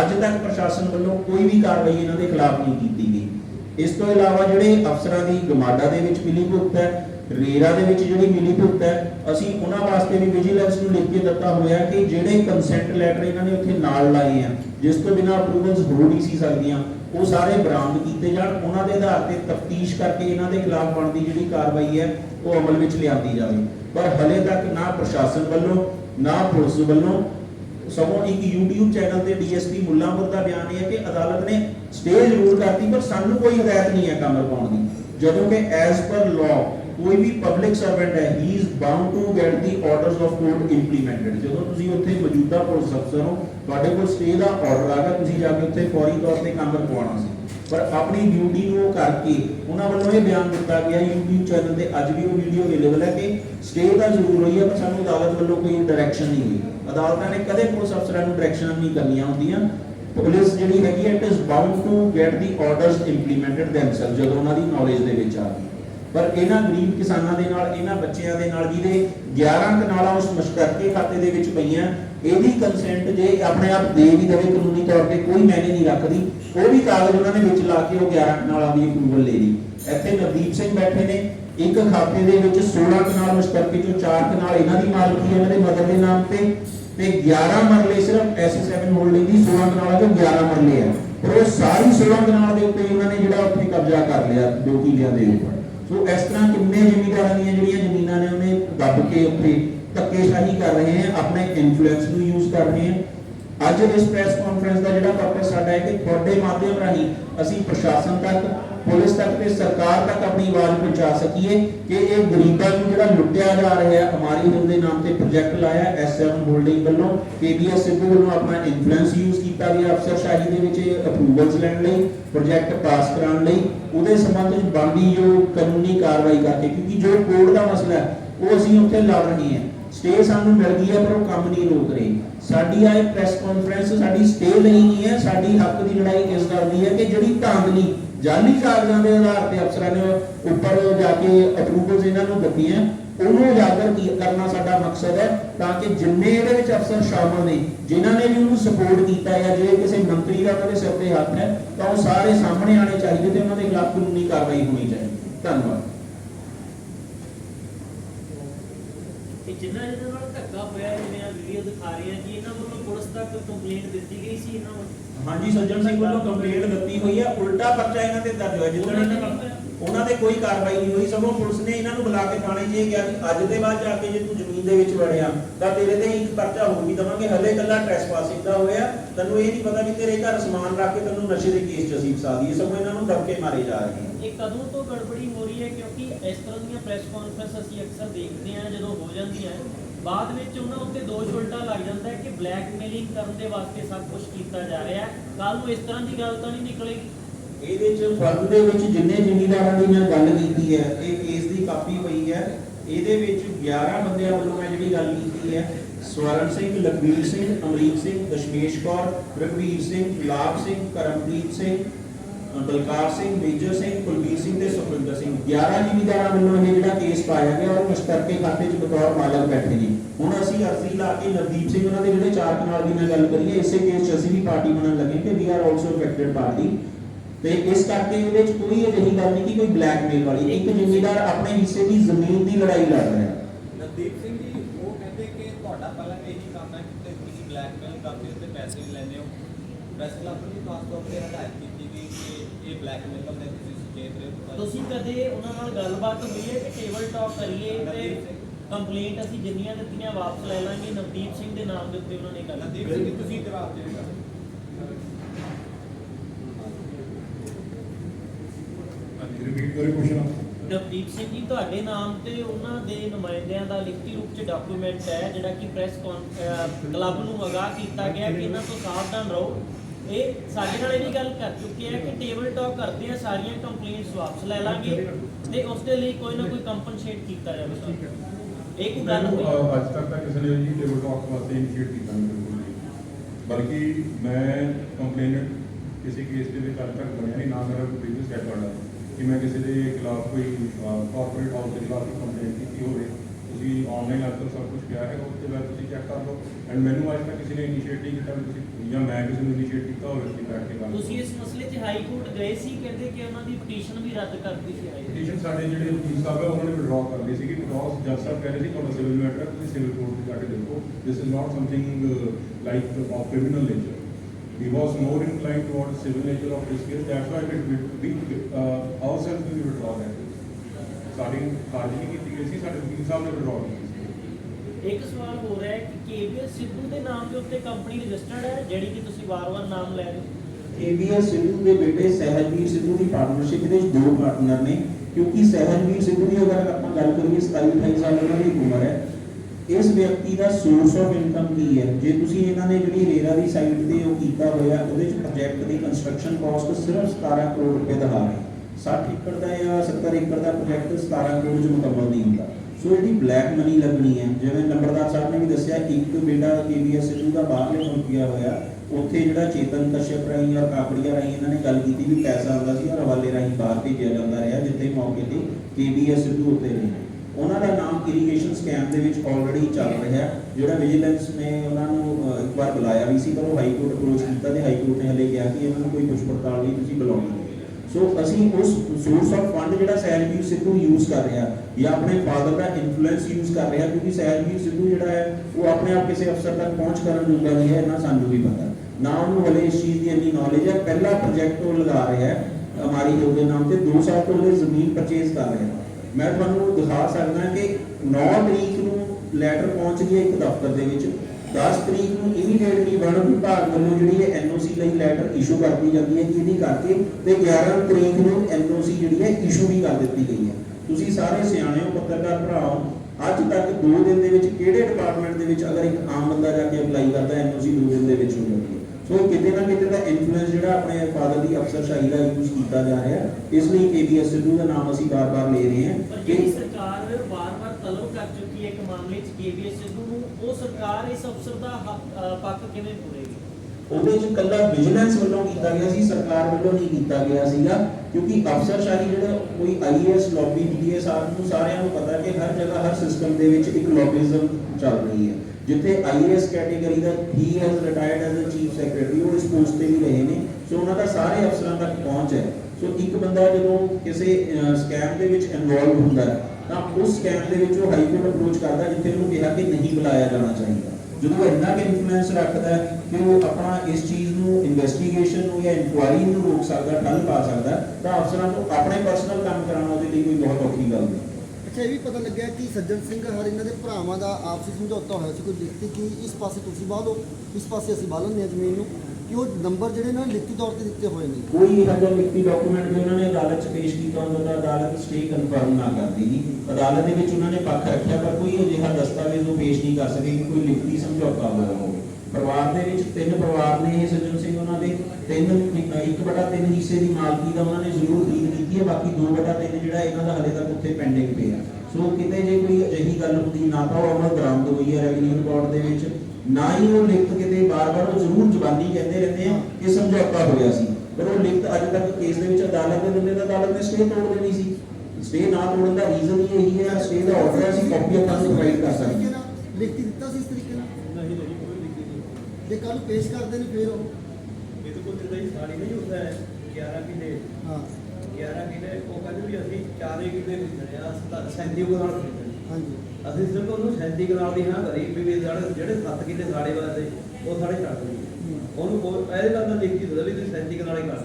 ਅੱਜ ਤੱਕ ਪ੍ਰਸ਼ਾਸਨ ਵੱਲੋਂ ਕੋਈ ਵੀ ਕਾਰਵਾਈ ਇਹਨਾਂ ਦੇ ਖਿਲਾਫ ਨਹੀਂ ਕੀਤੀ ਗਈ। ਇਸ ਤੋਂ ਇਲਾਵਾ ਜਿਹੜੇ ਅਫਸਰਾਂ ਦੀ ਗਮਾਡਾ ਦੇ ਵਿੱਚ ਮਿਲੀ ਭੁਗਤ ਹੈ, ਰੇਰਾ ਦੇ ਵਿੱਚ ਜਿਹੜੀ ਮਿਲੀ ਭੁਗਤ ਹੈ, ਅਸੀਂ ਉਹਨਾਂ ਵਾਸਤੇ ਵੀ ਵਿਜੀਲੈਂਸ ਨੂੰ ਲਿਖ ਕੇ ਦਿੱਤਾ ਹੋਇਆ ਕਿ ਜਿਹੜੇ ਕੰਸੈਂਟ ਲੈਟਰ ਇਹਨਾਂ ਨੇ ਉੱਥੇ ਨਾਲ ਲਾਏ ਆ, ਜਿਸ ਤੋਂ ਬਿਨਾਂ ਅਪਰੂਵਲਸ ਹੋ ਨਹੀਂ ਸੀ ਸਕਦੀਆਂ। ਉਹ ਸਾਰੇ ਬਰਾਮਦ ਕੀਤੇ ਜਾਣ, ਉਹਨਾਂ ਦੇ ਆਧਾਰ ਤੇ ਤਫਤੀਸ਼ ਕਰਕੇ ਇਹਨਾਂ ਦੇ ਖਿਲਾਫ ਬਣਦੀ ਜਿਹੜੀ ਕਾਰਵਾਈ ਹੈ, ਉਹ ਅਮਲ ਵਿੱਚ ਲਿਆਂਦੀ ਜਾਵੇ। ਪਰ ਹਲੇ ਤੱਕ ਨਾ ਪ੍ਰਸ਼ਾਸਨ ਵੱਲੋਂ, ਨਾ ਪੁਲਿਸ ਵੱਲੋਂ, ਸਗੋਂ ਇੱਕ YouTube ਚੈਨਲ ਤੇ ਡੀਐਸਪੀ ਮੁੱਲਾਂਪੁਰ ਦਾ ਬਿਆਨ ਇਹ ਹੈ ਕਿ ਅਦਾਲਤ ਨੇ ਸਟੇ ਜ਼ਰੂਰ ਕਰਤੀ, ਪਰ ਸਾਨੂੰ ਕੋਈ ਹਦਾਇਤ ਨਹੀਂ ਹੈ ਕੰਮ ਰੁਕਾਉਣ ਦੀ। ਜਦੋਂ ਕਿ ਐਜ਼ ਪਰ ਲਾਅ ਕੋਈ ਵੀ ਪਬਲਿਕ ਸਰਵੈਂਟ ਹੈ he is bound to get the orders of court implemented ਜਦੋਂ ਤੁਸੀਂ ਉੱਥੇ ਮੌਜੂਦਾ ਪੁਲਿਸ ਅਫਸਰ ਹੋ, ਤੁਹਾਡੇ ਕੋਲ ਸਟੇ ਦਾ ਆਰਡਰ ਆ ਗਿਆ, ਤੁਸੀਂ ਜਾ ਕੇ ਉੱਥੇ ਫੌਰੀ ਤੌਰ ਤੇ ਕੰਮ ਰੁਕਵਾਉਣਾ ਸੀ। ਪਰ ਆਪਣੀ ਡਿਊਟੀ ਨੂੰ ਉਹ ਕਰਕੇ ਉਹਨਾਂ ਵੱਲੋਂ ਇਹ ਬਿਆਨ ਦਿੱਤਾ ਗਿਆ, YouTube ਚੈਨਲ ਤੇ ਅੱਜ ਵੀ ਉਹ ਵੀਡੀਓ ਅਵੇਲੇਬਲ ਹੈ ਕਿ ਸਟੇ ਤਾਂ ਜ਼ਰੂਰ ਹੋਈ ਹੈ, ਪਰ ਸਾਨੂੰ ਅਦਾਲਤ ਵੱਲੋਂ ਕੋਈ ਡਾਇਰੈਕਸ਼ਨ ਨਹੀਂ ਹੋਈ ਅਦਾਲਤਾਂ ਨੇ ਕਦੇ ਪੁਲਿਸ ਅਫਸਰਾਂ ਨੂੰ ਡਾਇਰੈਕਸ਼ਨ ਨਹੀਂ ਕਰਨੀਆਂ ਹੁੰਦੀਆਂ। ਪੁਲਿਸ ਜਿਹੜੀ ਹੈਗੀ ਹੈ it is bound to get the orders implemented themself ਜਦੋਂ ਉਹਨਾਂ ਦੀ ਨੌਲੇਜ ਦੇ ਵਿੱਚ ਆ ਗਈ। ਪਰ ਇਹਨਾਂ ਗਰੀਬ ਕਿਸਾਨਾਂ ਦੇ ਨਾਲ, ਇਹਨਾਂ ਬੱਚਿਆਂ ਦੇ ਨਾਲ, ਜਿਹਦੇ 11 ਕਨਾਲਾਂ ਉਸ ਮੁਸ਼ਤਰਕੇ ਖਾਤੇ ਦੇ ਵਿੱਚ ਪਈਆਂ, ਇਹਦੀ ਕੰਸੈਂਟ ਜੇ ਆਪਣੇ ਆਪ ਦੇ ਵੀ ਦੇਵੇ ਕਾਨੂੰਨੀ ਤੌਰ ਤੇ, ਕੋਈ ਮੈਨੇ ਨਹੀਂ ਰੱਖਦੀ। ਉਹ ਵੀ ਕਾਗਜ਼ ਉਹਨਾਂ ਨੇ ਵਿੱਚ ਲਾ ਕੇ ਉਹ 11 ਕਨਾਲਾਂ ਦੀ ਅਪਰੂਵਲ ਲੈ ਲਈ। ਇੱਥੇ ਨਵਦੀਪ ਸਿੰਘ ਬੈਠੇ ਨੇ, ਇੱਕ ਖਾਤੇ ਦੇ ਵਿੱਚ 16 ਕਨਾਲ ਮੁਸ਼ਤਰਕੇ ਚੋਂ 4 ਕਨਾਲ ਇਹਨਾਂ ਦੀ ਮਾਲਕੀ ਹੈ ਇਹਨਾਂ ਦੇ ਮਦਰ ਦੇ ਨਾਮ ਤੇ ਤੇ 11 ਮਰਲੇ ਸਿਰਫ S7 ਹੋਲਡਿੰਗ ਦੀ 16 ਕਨਾਲਾਂ ਚੋਂ 11 ਮਰਲੇ ਆ। ਪਰ ਉਹ ਸਾਰੀ 16 ਕਨਾਲ ਦੇ ਉੱਤੇ ਇਹਨਾਂ ਨੇ ਜਿਹੜਾ ਉੱਥੇ ਕਬਜ਼ਾ ਕਰ ਲਿਆ ਦੋ ਕਿਲਿਆਂ ਦੇ ਉੱਪਰ। ਸੋ ਇਸ ਤਰ੍ਹਾਂ ਕਿੰਨੇ ਜ਼ਿਮੀਂਦਾਰਾਂ ਦੀਆਂ ਜਿਹੜੀਆਂ ਜ਼ਮੀਨਾਂ ਨੇ ਉਹਨੇ ਦੱਬ ਕੇ ਉੱਥੇ ਧੱਕੇਸ਼ਾਹੀ ਕਰ ਰਹੇ ਹਨ ਆਪਣੇ ਇਨਫਲੂਐਂਸ ਨੂੰ ਯੂਜ਼ ਕਰ ਰਹੇ ਹਨ ਅੱਜ ਇਸ ਪ੍ਰੈਸ ਕਾਨਫਰੰਸ ਦਾ ਜਿਹੜਾ ਪਰਪਸ ਸਾਡਾ ਹੈ ਕਿ ਤੁਹਾਡੇ ਮਾਧਿਅਮ ਰਾਹੀਂ ਅਸੀਂ ਪ੍ਰਸ਼ਾਸਨ ਤੱਕ ਪੁਲਿਸ ਤੱਕ ਤੇ ਸਰਕਾਰ ਤੱਕ ਆਪਣੀ ਆਵਾਜ਼ ਪਹੁੰਚਾ ਸਕੀਏ ਕਿ ਇਹ ਗਰੀਬਾਂ ਨੂੰ ਜਿਹੜਾ ਲੁੱਟਿਆ ਜਾ ਰਿਹਾ ਹੈ ਅਮਾਰੀ ਹਿੰਦ ਦੇ ਨਾਮ ਤੇ ਪ੍ਰੋਜੈਕਟ ਲਾਇਆ S7 ਹੋਲਡਿੰਗ ਵੱਲੋਂ, KBS ਸਿੱਧੂ ਵੱਲੋਂ ਆਪਣਾ ਇਨਫਲੂਐਂਸ ਯੂਜ਼ ਕੀਤਾ ਗਿਆ, ਅਫਸਰਸ਼ਾਹੀ ਦੇ ਵਿੱਚ ਅਪਰੂਵਲਸ ਲੈਣ ਲਈ ਪ੍ਰੋਜੈਕਟ ਪਾਸ ਕਰਾਉਣ ਲਈ। ਉਹਦੇ ਸੰਬੰਧ ਵਿੱਚ ਬਣਦੀ ਜੋ ਕਾਨੂੰਨੀ ਕਾਰਵਾਈ ਕਰਕੇ, ਕਿਉਂਕਿ ਜੋ ਕੋਰਟ ਦਾ ਮਸਲਾ ਹੈ, ਉਹ ਅਸੀਂ ਉੱਥੇ ਲੜ ਰਹੇ ਹਾਂ। ਸਟੇ ਸਾਨੂੰ ਮਿਲ ਗਈ ਹੈ, ਪਰ ਉਹ ਕੰਮ ਨਹੀਂ ਰੋਕ ਰਹੀ। ਸਾਡੀ ਆਏ ਪ੍ਰੈਸ ਕਾਨਫਰੰਸ ਸਾਡੀ ਸਟੇ ਲਈ ਨਹੀਂ ਹੈ, ਸਾਡੀ ਹੱਕ ਦੀ ਲੜਾਈ ਇਸ ਗੱਲ ਦੀ ਹੈ ਕਿ ਜਿਹੜੀ ਧਾਂਦਲੀ ਜਾਲੀ ਕਾਗਜ਼ਾਂ ਦੇ ਆਧਾਰ ਤੇ ਅਫਸਰਾਂ ਨੇ ਉੱਪਰ ਜਾ ਕੇ ਅਪਰੂਵਲਸ ਇਹਨਾਂ ਨੂੰ ਦਿੱਤੀਆਂ ਉਹਨੂੰ ਉਜਾਗਰ ਕੀ ਕਰਨਾ ਸਾਡਾ ਮਕਸਦ ਹੈ ਤਾਂ ਕਿ ਜਿੰਨੇ ਇਹਦੇ ਵਿੱਚ ਅਫਸਰ ਸ਼ਾਮਲ ਨੇ, ਜਿਨ੍ਹਾਂ ਨੇ ਵੀ ਉਹਨੂੰ ਸਪੋਰਟ ਕੀਤਾ ਹੈ ਜੇ ਕਿਸੇ ਮੰਤਰੀ ਦਾ ਉਹਨਾਂ ਦੇ ਸਿਰ ਤੇ ਹੱਥ ਹੈ, ਤਾਂ ਉਹ ਸਾਰੇ ਸਾਹਮਣੇ ਆਣੇ ਚਾਹੀਦੇ ਤੇ ਉਹਨਾਂ ਦੇ ਖਿਲਾਫ ਕਾਨੂੰਨੀ ਕਾਰਵਾਈ ਹੋਣੀ ਚਾਹੀਦੀ ਧੰਨਵਾਦ। ਇਹ ਜਿੰਨਾ ਜਿਹਨਾਂ ਨਾਲ ਧੱਕਾ ਹੋਇਆ, ਜਿਵੇਂ ਆ ਵੀਡੀਓ ਦਿਖਾ ਰਹੇ ਆ ਜੀ ਇਹਨਾਂ ਵੱਲੋਂ ਪੁਲਿਸ ਤੱਕ ਕੰਪਲੇਂਟ ਦਿੱਤੀ ਗਈ ਸੀ, ਇਹਨਾਂ ਵੱਲੋਂ ਹਾਂਜੀ ਸੱਜਣ ਸਿੰਘ ਵੱਲੋਂ ਕੰਪਲੇਂਟ ਦਿੱਤੀ ਹੋਈ ਹੈ ਉਲਟਾ ਪਰਚਾ ਇਹਨਾਂ ਤੇ ਦਰਜ ਹੋਇਆ ਜਿੱਦਣ ਉਹਨਾਂ ਤੇ ਕੋਈ ਕਾਰਵਾਈ ਨਹੀਂ ਹੋਈ। ਸਗੋਂ ਪੁਲਿਸ ਨੇ ਇਹਨਾਂ ਨੂੰ ਬੁਲਾ ਕੇ ਥਾਣੇ 'ਚ ਇਹ ਕਿਹਾ ਕਿ ਅੱਜ ਦੇ ਬਾਅਦ ਜਾ ਕੇ ਜੇ ਤੂੰ ਜ਼ਮੀਨ ਦੇ ਵਿੱਚ ਵੜਿਆ ਤਾਂ ਤੇਰੇ ਤੇ ਇੱਕ ਪਰਚਾ ਹੋਰ ਵੀ ਦਵਾਂਗੇ। ਹਲੇ ਕੱਲਾ ਟ੍ਰੈਸਪਾਸਿੰਗ ਦਾ ਹੋਇਆ। ਤੈਨੂੰ ਇਹ ਨਹੀਂ ਪਤਾ ਵੀ ਤੇਰੇ ਘਰ ਸਮਾਨ ਰੱਖ ਕੇ ਤੈਨੂੰ ਨਸ਼ੇ ਦੇ ਕੇਸ 'ਚ ਅਸੀਂ ਫਸਾ ਦਈਏ। ਸਗੋਂ ਇਹਨਾਂ ਨੂੰ ਦਬਕੇ ਮਾਰੇ ਜਾ ਰਹੇ ਹਨ ਇਹ ਕਦੋਂ ਤੋਂ ਗੜਬੜੀ ਹੋ ਰਹੀ ਹੈ? ਕਿਉਂਕਿ ਇਸ ਤਰ੍ਹਾਂ ਦੀਆਂ ਪ੍ਰੈਸ ਕਾਨਫਰੰਸ ਅਸੀਂ ਅਕਸਰ ਦੇਖਦੇ ਹਾਂ ਜਦੋਂ ਹੋ ਜਾਂਦੀਆਂ ਹੈ, ਬਾਅਦ ਵਿੱਚ ਉਹਨਾਂ ਉੱਤੇ ਦੋਸ਼ ਉਲਟਾ ਲੱਗ ਜਾਂਦਾ ਹੈ ਕਿ ਬਲੈਕਮੇਲਿੰਗ ਕਰਨ ਦੇ ਵਾਸਤੇ ਸਭ ਕੁਝ ਕੀਤਾ ਜਾ ਰਿਹਾ ਹੈ। ਕੱਲ ਨੂੰ ਇਸ ਤਰ੍ਹਾਂ ਦੀ ਗੱਲ ਤਾਂ ਨਹੀਂ ਨਿਕਲੇਗੀ। ਇਹਦੇ ਚ ਫਰਦ ਦੇ ਵਿੱਚ ਜਿੰਨੇ ਜ਼ਿਮੀਂਦਾਰਾਂ ਦੀ ਮੈਂ ਗੱਲ ਕੀਤੀ ਹੈ, ਇਹ ਕੇਸ ਦੀ ਕਾਪੀ ਪਈ ਹੈ। ਇਹਦੇ ਵਿੱਚ 11 ਬੰਦਿਆਂ ਵੱਲੋਂ ਮੈਂ ਜਿਹੜੀ ਗੱਲ ਕੀਤੀ ਹੈ, ਸਵਰਨ ਸਿੰਘ ਲਖਵੀਰ ਸਿੰਘ, ਅਮਰੀਕ ਸਿੰਘ, ਦਸ਼ਮੇਸ਼ ਕੌਰ ਰਘਵੀਰ ਸਿੰਘ ਗੁਲਾਬ ਸਿੰਘ ਕਰਮਪ੍ਰੀਤ ਸਿੰਘ ਬਲਕਾਰ ਸਿੰਘ, ਮੇਜਰ ਸਿੰਘ, ਕੁਲਬੀਰ ਸਿੰਘ ਤੇ ਸੁਖਵਿੰਦਰ ਸਿੰਘ। 11 ਜ਼ਿਮੀਂਦਾਰਾਂ ਵੱਲੋਂ ਇਹ ਜਿਹੜਾ ਕੇਸ ਪਾਇਆ ਗਿਆ, ਉਹ ਮੁਸ਼ਤਰਕੇ ਖਾਤੇ 'ਚ ਬਤੌਰ ਮਾਲਕ ਬੈਠੇ ਜੀ ਹੁਣ ਅਸੀਂ ਅਰਜ਼ੀ ਲਾ ਕੇ ਨਵਦੀਪ ਸਿੰਘ ਉਹਨਾਂ ਦੇ ਜਿਹੜੇ ਚਾਰ ਕਨਾਲ ਦੀ ਮੈਂ ਗੱਲ ਕਰੀਏ, ਇਸੇ ਕੇਸ 'ਚ ਅਸੀਂ ਵੀ ਪਾਰਟੀ ਬਣਨ ਲੱਗੇ ਕਿ we are also affected party ਤੇ ਇਸ ਕਰਕੇ ਇਹਦੇ ਵਿੱਚ ਕੋਈ ਅਜਿਹੀ ਗੱਲ ਨਹੀਂ ਕਿ ਕੋਈ ਬਲੈਕਮੇਲ ਵਾਲੀ। ਇੱਕ ਜ਼ਿਮੀਂਦਾਰ ਆਪਣੇ ਹਿੱਸੇ ਦੀ ਜ਼ਮੀਨ ਦੀ ਲੜਾਈ ਲੜ ਰਿਹਾ। ਨਵਦੀਪ ਸਿੰਘ ਜੀ, ਉਹ ਕਹਿੰਦੇ ਕਿ ਤੁਹਾਡਾ ਪਹਿਲਾਂ ਇਹੀ ਕੰਮ ਹੈ ਕਿ ਤੁਸੀਂ ਬਲੈਕਮੇਲ ਕਰਦੇ ਹੋ ਤੇ ਪੈਸੇ ਲੈਂਦੇ ਹੋ। ਪ੍ਰੈਸ ਕਲੱਬ ਖਾਸ ਤੌਰ ਤੇ ਹਦਾਇਤ ਕਿ ਇਹ ਬਲੈਕਮੇਲ ਕਰਦੇ ਤੁਸੀਂ ਸੁਚੇਤ ਰਹੋ ਤੁਸੀਂ ਕਦੇ ਉਹਨਾਂ ਨਾਲ ਗੱਲਬਾਤ ਹੋਈ ਹੈ ਕਿ ਟੇਬਲ ਟਾਕ ਕਰੀਏ ਤੇ ਕੰਪਲੇਂਟ ਅਸੀਂ ਜਿੰਨੀਆਂ ਦਿੱਤੀਆਂ ਵਾਪਸ ਲੈ ਲਾਂਗੇ? ਨਵਦੀਪ ਸਿੰਘ ਦੇ ਨਾਮ ਦੇ ਉੱਤੇ ਉਹਨਾਂ ਨੇ ਗੱਲ ਨਵਦੀਪ ਸਿੰਘ ਜੀ ਤੁਸੀਂ ਜਵਾਬ ਦਿਓ ਰਿਪੀਟ ਕਰੇ ਕੁਐਸਚਨ ਨਵਦੀਪ ਸਿੰਘ ਜੀ ਤੁਹਾਡੇ ਨਾਮ ਤੇ ਉਹਨਾਂ ਦੇ ਨੁਮਾਇੰਦਿਆਂ ਦਾ ਲਿਖਤੀ ਰੂਪ ਚ ਡਾਕੂਮੈਂਟ ਹੈ ਜਿਹੜਾ ਕਿ ਪ੍ਰੈਸ ਕਲੱਬ ਨੂੰ ਅਗਾਹ ਕੀਤਾ ਗਿਆ ਕਿ ਇਹਨਾਂ ਤੋਂ ਸਾਵਧਾਨ ਰਹੋ। ਇਹ ਸਾਡੇ ਨਾਲ ਇਹ ਵੀ ਗੱਲ ਕਰ ਚੁੱਕੇ ਆ ਕਿ ਟੇਬਲ ਟਾਕ ਕਰਦੇ ਆ ਸਾਰੀਆਂ ਕੰਪਲੇਂਟਸ ਵਾਪਸ ਲੈ ਲਾਂਗੇ ਤੇ ਉਸ ਦੇ ਲਈ ਕੋਈ ਨਾ ਕੋਈ ਕੰਪਨਸੇਟ ਕੀਤਾ ਜਾਵੇ। ਸਾਨੂੰ। ਇਹ ਕੋਈ ਗੱਲ ਹੋਈ ਅੱਜ ਤੱਕ ਤਾਂ ਕਿਸੇ ਨੇ ਜੀ ਟੇਬਲ ਟਾਕ ਵਾਸਤੇ ਇਨੀਸ਼ੀਏਟ ਕੀਤਾ ਨਹੀਂ ਬਿਲਕੁਲ ਨਹੀਂ ਬਲਕਿ ਮੈਂ ਕੰਪਲੇਨਟ ਕਿਸੇ ਕੇਸ ਦੇ ਵਿੱਚ ਅੱਜ ਤੱਕ ਬਣਿਆ ਨਹੀਂ ਨਾ ਮੇਰਾ ਕੋਈ ਬਿਜ਼ਨਸ ਰੈਕੋਰਡ ਹੈ ਕਿ ਮੈਂ ਕਿਸੇ ਦੇ ਖਿਲਾਫ ਕੋਈ ਕਾਰਪੋਰੇਟ ਹਾਊਸ ਦੇ ਖਿਲਾਫ ਕੰਪਲੇਂਟ ਕੀਤੀ ਹੋਵੇ। ਤੁਸੀਂ ਆਨਲਾਈਨ ਅੱਜ ਤੱਕ ਸਭ ਕੁਝ ਪਿਆ ਹੈ ਉਸ ਤੇ ਬਾਅਦ ਤੁਸੀਂ ਚੈੱਕ ਕਰ ਲਓ। ਐਂਡ ਮੈਨੂੰ ਅੱਜ ਤੱਕ ਕਿਸੇ ਨੇ ਇਨੀਸ਼ੀਏਟ ਨਹੀਂ ਕੀਤਾ ਵੀ ਤੁਸੀਂ ਜਾਂ ਮੈਂ ਕਿਸੇ ਨੂੰ ਇਨੀਸ਼ੀਏਟ ਕੀਤਾ ਹੋਵੇ ਤੁਸੀਂ ਬੈਠ ਕੇ ਗੱਲ ਤੁਸੀਂ ਇਸ ਮਸਲੇ 'ਚ ਹਾਈ ਕੋਰਟ ਗਏ ਸੀ ਕਹਿੰਦੇ ਕਿ ਉਹਨਾਂ ਦੀ ਪਟੀਸ਼ਨ ਵੀ ਰੱਦ ਕਰਤੀ ਸੀ ਹਾਈ ਪਟੀਸ਼ਨ ਸਾਡੇ ਜਿਹੜੇ ਵਕੀਲ ਸਾਹਿਬ ਹੈ ਉਹਨਾਂ ਨੇ ਵਿਡਰਾ ਕਰ ਲਈ ਸੀ ਕਿ ਬਿਕੋਜ਼ ਜੱਜ ਸਾਹਿਬ ਕਹਿ ਰਹੇ ਸੀ ਤੁਹਾਡਾ ਸਿਵਲ ਮੈਟਰ ਤੁਸੀਂ ਸਿਵਲ ਕੋਰਟ 'ਚ ਜਾ ਕੇ ਦੇਖੋ। This is not something like of criminal nature he was more inclined towards civil nature of this case. That's why we, we uh, ਸਾਡੀ ਖਾਰਜ ਨਹੀਂ ਕੀਤੀ ਗਈ ਸੀ ਸਾਡੇ ਵਕੀਲ ਸਾਹਿਬ ਨੇ ਵਿਡਰਾ ਕੀਤੀ ਸੀ। ਇੱਕ ਸਵਾਲ ਹੋ ਰਿਹਾ ਹੈ ਕਿ ਕੇਵੀਐਸ ਸਿੱਧੂ ਦੇ ਨਾਮ ਦੇ ਉੱਤੇ ਕੰਪਨੀ ਰਜਿਸਟਰਡ ਹੈ ਜਿਹੜੀ ਕਿ ਤੁਸੀਂ ਵਾਰ-ਵਾਰ ਨਾਮ ਲੈ ਰਹੇ ਹੋ? ABS ਸਿੱਧੂ ਦੇ ਬੇਟੇ ਸਹਿਜਵੀਰ ਸਿੱਧੂ ਦੀ ਪਾਰਟਨਰਸ਼ਿਪ ਦੇ ਦੋ ਪਾਰਟਨਰ ਨੇ ਕਿਉਂਕਿ ਸਹਿਜਵੀਰ ਸਿੱਧੂ ਦੀ ਅਗਰ ਆਪਾਂ ਗੱਲ ਕਰੀਏ 27 28 ਸਾਲ ਉਹਨਾਂ ਦੀ ਉਮਰ ਹੈ। ਇਸ ਵਿਅਕਤੀ ਦਾ ਸੋਰਸ ਆਫ ਇਨਕਮ ਕੀ ਹੈ? ਜੇ ਤੁਸੀਂ ਇਹਨਾਂ ਨੇ ਜਿਹੜੀ ਰੇਰਾ ਦੀ ਸਾਈਟ ਤੇ ਉਹ ਕੀਤਾ ਹੋਇਆ ਉਹਦੇ ਚ ਪ੍ਰੋਜੈਕਟ ਦੀ ਕੰਸਟਰਕਸ਼ਨ ਕਾਸਟ ਸਿਰਫ 17 ਕਰੋੜ ਰੁਪਏ ਦਿਖਾ ਰਹੇ 60 ਏਕੜ ਦਾ ਜਾਂ 70 ਏਕੜ ਦਾ ਪ੍ਰੋਜੈਕਟ 17 ਕਰੋੜ ਚ ਮੁਕੰਮਲ ਨਹੀਂ ਹੁੰਦਾ। ਸੋ ਜਿਹੜੀ ਬਲੈਕ ਮਨੀ ਲੱਗਣੀ ਹੈ। ਜਿਵੇਂ ਨੰਬਰਦਾਰ ਸਾਹਿਬ ਨੇ ਵੀ ਦੱਸਿਆ, ਇੱਕ ਬੇਟਾ ਕੇਬੀਐਸ ਸਿੱਧੂ ਦਾ ਬਾਹਰਲੇ ਮੁਲਕ ਹੋਇਆ। ਉੱਥੇ ਜਿਹੜਾ ਚੇਤਨ ਕਸ਼ਯਪ ਰਾਹੀਂ ਔਰ ਕਾਪੜੀਆ ਰਾਹੀਂ ਇਹਨਾਂ ਨੇ ਗੱਲ ਕੀਤੀ ਵੀ ਪੈਸਾ ਆਉਂਦਾ ਸੀ ਔਰ ਹਵਾਲੇ ਰਾਹੀਂ ਬਾਹਰ ਭੇਜਿਆ ਜਾਂਦਾ ਰਿਹਾ, ਜਿੱਥੇ ਮੌਕੇ ਤੇ ਕੇਬੀਐਸ ਸਿੱਧੂ ਉੱਤੇ ਨੇ। ਉਹਨਾਂ ਦਾ ਨਾਮ ਇਰੀਗੇਸ਼ਨ ਸਕੈਮ ਦੇ ਵਿੱਚ ਆਲਰੇਡੀ ਚੱਲ ਰਿਹਾ ਜਿਹੜਾ ਵਿਜੀਲੈਂਸ ਨੇ ਉਹਨਾਂ ਨੂੰ ਇੱਕ ਵਾਰ ਬੁਲਾਇਆ ਵੀ ਸੀ, ਪਰ ਉਹ ਹਾਈ ਕੋਰਟ ਅਪਰੋਚ ਕੀਤਾ ਤੇ ਹਾਈ ਕੋਰਟ ਨੇ ਹਲੇ ਕਿਹਾ ਕਿ ਇਹਨਾਂ ਨੂੰ ਕੋਈ ਪੁੱਛ ਪੜਤਾਲ ਨਹੀਂ, ਤੁਸੀਂ ਬੁਲਾਉਣੀ। ਸੋ ਅਸੀਂ ਉਸ ਸੋਰਸ ਆਫ ਫੰਡ ਜਿਹੜਾ ਸਹਿਜਵੀਰ ਸਿੱਧੂ ਯੂਜ਼ ਕਰ ਰਿਹਾ, ਜਾਂ ਆਪਣੇ ਫਾਦਰ ਦਾ ਇਨਫਲੂਐਂਸ ਯੂਜ਼ ਕਰ ਰਿਹਾ, ਕਿਉਂਕਿ ਸਹਿਜਵੀਰ ਸਿੱਧੂ ਜਿਹੜਾ ਹੈ, ਉਹ ਆਪਣੇ ਆਪ ਕਿਸੇ ਅਫਸਰ ਤੱਕ ਪਹੁੰਚ ਕਰਨ ਜੋਗਾ ਨਹੀਂ ਹੈ, ਨਾ ਸਾਨੂੰ ਵੀ ਪਤਾ। ਨਾ ਉਹਨੂੰ ਹਲੇ ਇਸ ਚੀਜ਼ ਦੀ ਇੰਨੀ ਨੌਲੇਜ ਹੈ। ਪਹਿਲਾ ਪ੍ਰੋਜੈਕਟ ਉਹ ਲਗਾ ਰਿਹਾ ਹੈ ਹਮਾਰੀ ਲੋਕ ਦੇ ਨਾਮ ਤੇ 2 ਸਾਲ ਤੋਂ ਉਹਨੇ ਜ਼ਮੀਨ ਪਰਚੇਜ਼ ਕਰ ਰਿਹਾ। ਮੈਂ ਤੁਹਾਨੂੰ ਦਿਖਾ ਸਕਦਾ ਕਿ 9 ਤਰੀਕ ਨੂੰ ਲੈਟਰ ਪਹੁੰਚ ਗਿਆ ਇੱਕ ਦਫ਼ਤਰ ਦੇ ਵਿੱਚ। 10 ਤਰੀਕ ਨੂੰ ਇਮੀਡੀਏਟਲੀ ਵਣ ਵਿਭਾਗ ਵੱਲੋਂ ਜਿਹੜੀ ਹੈ ਐਨਓਸੀ ਲਈ ਲੈਟਰ ਇਸ਼ੂ ਕਰਤੀ ਜਾਂਦੀ ਹੈ ਕਿ ਇਹਦੀ ਕਰਕੇ ਤੇ 11 ਤਰੀਕ ਨੂੰ ਐਨਓਸੀ ਜਿਹੜੀ ਹੈ ਇਸ਼ੂ ਵੀ ਕਰ ਦਿੱਤੀ ਗਈ ਹੈ। ਤੁਸੀਂ ਸਾਰੇ ਸਿਆਣੇ ਹੋ, ਪੱਤਰਕਾਰ ਭਰਾਓ, ਅੱਜ ਤੱਕ 2 ਦਿਨ ਦੇ ਵਿੱਚ ਕਿਹੜੇ ਡਿਪਾਰਟਮੈਂਟ ਦੇ ਵਿੱਚ ਅਗਰ ਇੱਕ ਆਮ ਬੰਦਾ ਜਾ ਕੇ ਅਪਲਾਈ ਕਰਦਾ ਐਨਓਸੀ 2 ਦਿਨ ਦੇ ਵਿੱਚ ਹੋ ਜਾਂਦੀ ਹੈ। ਸੋ ਕਿਤੇ ਨਾ ਕਿਤੇ ਦਾ ਇਨਫਲੂਐਂਸ ਜਿਹੜਾ ਆਪਣੇ ਫਾਦਰ ਦੀ ਅਫਸਰਸ਼ਾਹੀ ਦਾ ਯੂਜ਼ ਕੀਤਾ ਜਾ ਰਿਹਾ ਹੈ। ਇਸ ਲਈ ਕੇਬੀਐਸ ਸਿੱਧੂ ਦਾ ਨਾਮ ਅਸੀਂ ਬਾਰ-ਬਾਰ ਲੈ ਰਹੇ ਹਾਂ। ਪਰ ਕਿ ਜਿਹੜੀ ਸਰਕਾਰ ਵਾਰ-ਵਾਰ ਤਲਬ ਕਰ ਚੁੱਕੀ ਹੈ ਇੱਕ ਮਾਮਲੇ 'ਚ ਕੇਵੀਐਸ ਸਿੱਧੂ ਨੂੰ ਉਹ ਸਰਕਾਰ ਇਸ ਅਫਸਰ ਦਾ ਹੱਕ- ਅ, ਪੱਕ ਕਿਵੇਂ ਪੂਰੇਗੀ? ਉਹਦੇ ਚ ਕੱਲਾ ਵਿਜੀਲੈਂਸ ਵੱਲੋਂ ਕੀਤਾ ਗਿਆ ਸੀ ਸਰਕਾਰ ਵੱਲੋਂ ਨਹੀਂ ਕੀਤਾ ਗਿਆ ਸੀਗਾ ਕਿਉਂਕਿ ਅਫਸਰਸ਼ਾਹੀ ਜਿਹੜਾ ਕੋਈ ਆਈਏਐਸ ਲੌਬੀ ਹੁੰਦੀ ਹੈ ਸਾਰਿਆਂ ਨੂੰ ਸਾਰਿਆਂ ਨੂੰ ਪਤਾ ਕਿ ਹਰ ਜਗ੍ਹਾ ਹਰ ਸਿਸਟਮ ਦੇ ਵਿੱਚ ਇੱਕ ਲੌਬਿਜ਼ਮ ਚੱਲ ਰਹੀ ਹੈ। ਜਿੱਥੇ ਆਈਏਐਸ ਕੈਟਾਗਰੀ ਦਾ ਹੀ has retired as a chief secretary ਉਹ ਇਸ ਪੋਸਟ ਤੇ ਵੀ ਰਹੇ ਨੇ ਸੋ ਉਹਨਾਂ ਦਾ ਸਾਰੇ ਅਫਸਰਾਂ ਤੱਕ ਪਹੁੰਚ ਹੈ। ਸੋ ਇੱਕ ਬੰਦਾ ਜਦੋਂ ਕਿਸੇ ਸਕੈਮ ਦੇ ਵਿੱਚ ਇਨਵੋਲਵ ਹੁੰਦਾ ਹੈ ਤਾਂ ਉਸ ਸਕੈਮ ਦੇ ਵਿੱਚ ਉਹ ਹਾਈ ਕੋਰਟ ਅਪਰੋਚ ਕਰਦਾ ਜਿੱਥੇ ਉਹਨੂੰ ਕਿਹਾ ਕਿ ਨਹੀਂ ਬੁਲਾਇਆ ਜਾਣਾ ਚਾਹੀਦਾ। ਜਦੋਂ ਇੰਨਾ ਕਿ ਇਨਫਲੂਐਂਸ ਰੱਖਦਾ ਕਿ ਉਹ ਆਪਣਾ ਇਸ ਚੀਜ਼ ਨੂੰ ਇਨਵੈਸਟੀਗੇਸ਼ਨ ਨੂੰ ਜਾਂ ਇਨਕੁਆਇਰੀ ਨੂੰ ਰੋਕ ਸਕਦਾ, ਠੱਲ ਪਾ ਸਕਦਾ, ਤਾਂ ਅਫਸਰਾਂ ਤੋਂ ਆਪਣੇ ਪਰਸਨਲ ਕੰਮ ਕਰਾਉਣਾ ਉਹਦੇ ਲਈ ਕੋਈ ਬਹੁਤ ਔਖੀ ਗੱਲ ਨਹੀਂ। ਅੱਛਾ, ਇਹ ਵੀ ਪਤਾ ਲੱਗਿਆ ਕਿ ਸੱਜਣ ਸਿੰਘ ਹਰ ਇਹਨਾਂ ਦੇ ਭਰਾਵਾਂ ਦਾ ਆਪਸੀ ਸਮਝੌਤਾ ਹੋਇਆ ਸੀ, ਕੋਈ ਲਿਖਤੀ ਕਿ ਇਸ ਪਾਸੇ ਤੁਸੀਂ ਬਾਹ ਲਓ, ਇਸ ਪਾਸੇ ਅਸੀਂ ਬਾਹ ਲੈਂਦੇ ਹਾਂ ਜ਼ਮੀਨ ਨੂੰ। ਕਿ ਉਹ ਨੰਬਰ ਜਿਹੜੇ ਨਾ ਲਿਖਤੀ ਤੌਰ ਤੇ ਦਿੱਤੇ ਹੋਏ ਨੇ। ਕੋਈ ਇਹੋ ਲਿਖਤੀ ਡਾਕੂਮੈਂਟ ਵੀ ਉਹਨਾਂ ਨੇ ਅਦਾਲਤ 'ਚ ਪੇਸ਼ ਕੀਤਾ ਹੁੰਦਾ ਤਾਂ ਅਦਾਲਤ ਸਟੇ ਕਨਫਰਮ ਨਾ ਕਰਦੀ ਅਦਾਲਤ ਦੇ ਵਿੱਚ ਉਹਨਾਂ ਨੇ ਪੱਖ ਰੱਖਿਆ, ਪਰ ਕੋਈ ਅਜਿਹਾ ਦਸਤਾਵੇਜ਼ ਉਹ ਪੇਸ਼ ਨਹੀਂ ਕਰ ਸਕੇ ਕਿ ਕੋਈ ਲਿਖਤੀ ਸਮਝੌਤਾ ਹੋਇਆ ਹੋਵੇ। ਪਰਿਵਾਰ ਦੇ ਵਿੱਚ ਤਿੰਨ ਪਰਿਵਾਰ ਨੇ ਇਹ ਸੱਜਣ ਸਿੰਘ ਉਹਨਾਂ ਦੇ। ਤਿੰਨ, ਇੱਕ ਬਟਾ ਤਿੰਨ ਹਿੱਸੇ ਦੀ ਮਾਲਕੀ ਦਾ ਉਹਨਾਂ ਨੇ ਜ਼ਰੂਰ ਖਰੀਦ ਕੀਤੀ ਹੈ, ਬਾਕੀ ਦੋ ਬਟਾ ਤਿੰਨ ਜਿਹੜਾ ਇਹਨਾਂ ਦਾ ਹਲੇ ਤੱਕ ਉੱਥੇ ਪੈਂਡਿੰਗ ਪਿਆ। ਸੋ ਕਿਤੇ ਜੇ ਕੋਈ ਅਜਿਹੀ ਗੱਲ ਹੁੰਦੀ ਨਾ ਤਾਂ ਉਹ ਅਮਲ ਬਰਾਮਦ ਹੋਈ ਹੈ ਰੈਵਨਿਊ ਰਿਕਾਰਡ ਦੇ ਵਿੱਚ। ਨਾ ਹੀ ਉਹ ਲਿਖਤ ਕਿਤੇ ਬਾਰ-ਬਾਰ ਉਹ ਜ਼ਰੂਰ ਜ਼ਬਾਨੀ ਕਹਿੰਦੇ ਰਹਿੰਦੇ ਆ ਕਿ ਸਮਝੌਤਾ ਹੋਇਆ ਸੀ। ਪਰ ਉਹ ਲਿਖਤ ਅੱਜ ਤੱਕ ਕੇਸ ਦੇ ਵਿੱਚ ਅਦਾਲਤ ਦੇ ਦਿੰਦੇ ਤਾਂ ਅਦਾਲਤ ਨੇ ਸਟੇ ਤੋੜ ਦੇਣੀ ਸੀ। ਸਟੇ ਨਾ ਤੋੜਨ ਦਾ ਰੀਜ਼ਨ ਹੀ ਇਹੀ ਹੈ ਸਟੇ ਦਾ ਆਰਡਰ ਅਸੀਂ ਕਾਪੀ ਆਪਾਂ ਨੂੰ ਪ੍ਰੋਵਾਈਡ ਕਰ ਸਕਦੇ ਤਰੀਕੇ ਹਾਂ। ਨਾਲ ਲਿਖਤੀ ਦਿੱਤਾ ਸੀ ਇਸ ਤਰੀਕੇ ਨਾਲ? ਨਹੀਂ ਨਹੀਂ ਕੋਈ ਲਿਖੀ ਨਹੀਂ ਜੇ ਕੱਲ ਪੇਸ਼ ਕਰਦੇ ਨੇ ਫਿਰ ਉਹ। ਇਹਦੇ ਕੋਲ ਜਿਹੜਾ ਹੀ ਸਾੜੀ ਨਹੀਂ ਹੁੰਦਾ ਹੈ 11 ਕਿਲੇ। ਹਾਂ। 11 ਕਿਲੇ ਉਹ ਕਹਿੰਦੇ ਵੀ ਅਸੀਂ 4 ਕਿਲੇ ਖਰੀਦਣੇ ਆ ਸਤਾ- 37 ਕਨਾਲ ਖਰੀਦਣੇ। ਹਾਂਜੀ। ਅਸੀਂ ਸਿਰਫ ਉਹਨੂੰ 37 ਕਨਾਲ ਦੀ ਹਾਂ ਕਰੀ ਵੀ ਵੀ ਸਾਡੇ ਜਿਹੜੇ 7 ਕਿਲੇ ਸਾਡੇ ਵਾਸਤੇ ਉਹ ਸਾਡੇ ਛੱਡ ਦਿਓ ਉਹਨੂੰ ਕੋਈ ਇਹਦੇ ਨਾਲ ਤਾਂ ਲਿਖੀ ਦਿੰਦਾ ਵੀ ਤੁਸੀਂ 37 ਕਨਾਲ ਹੀ ਕਰ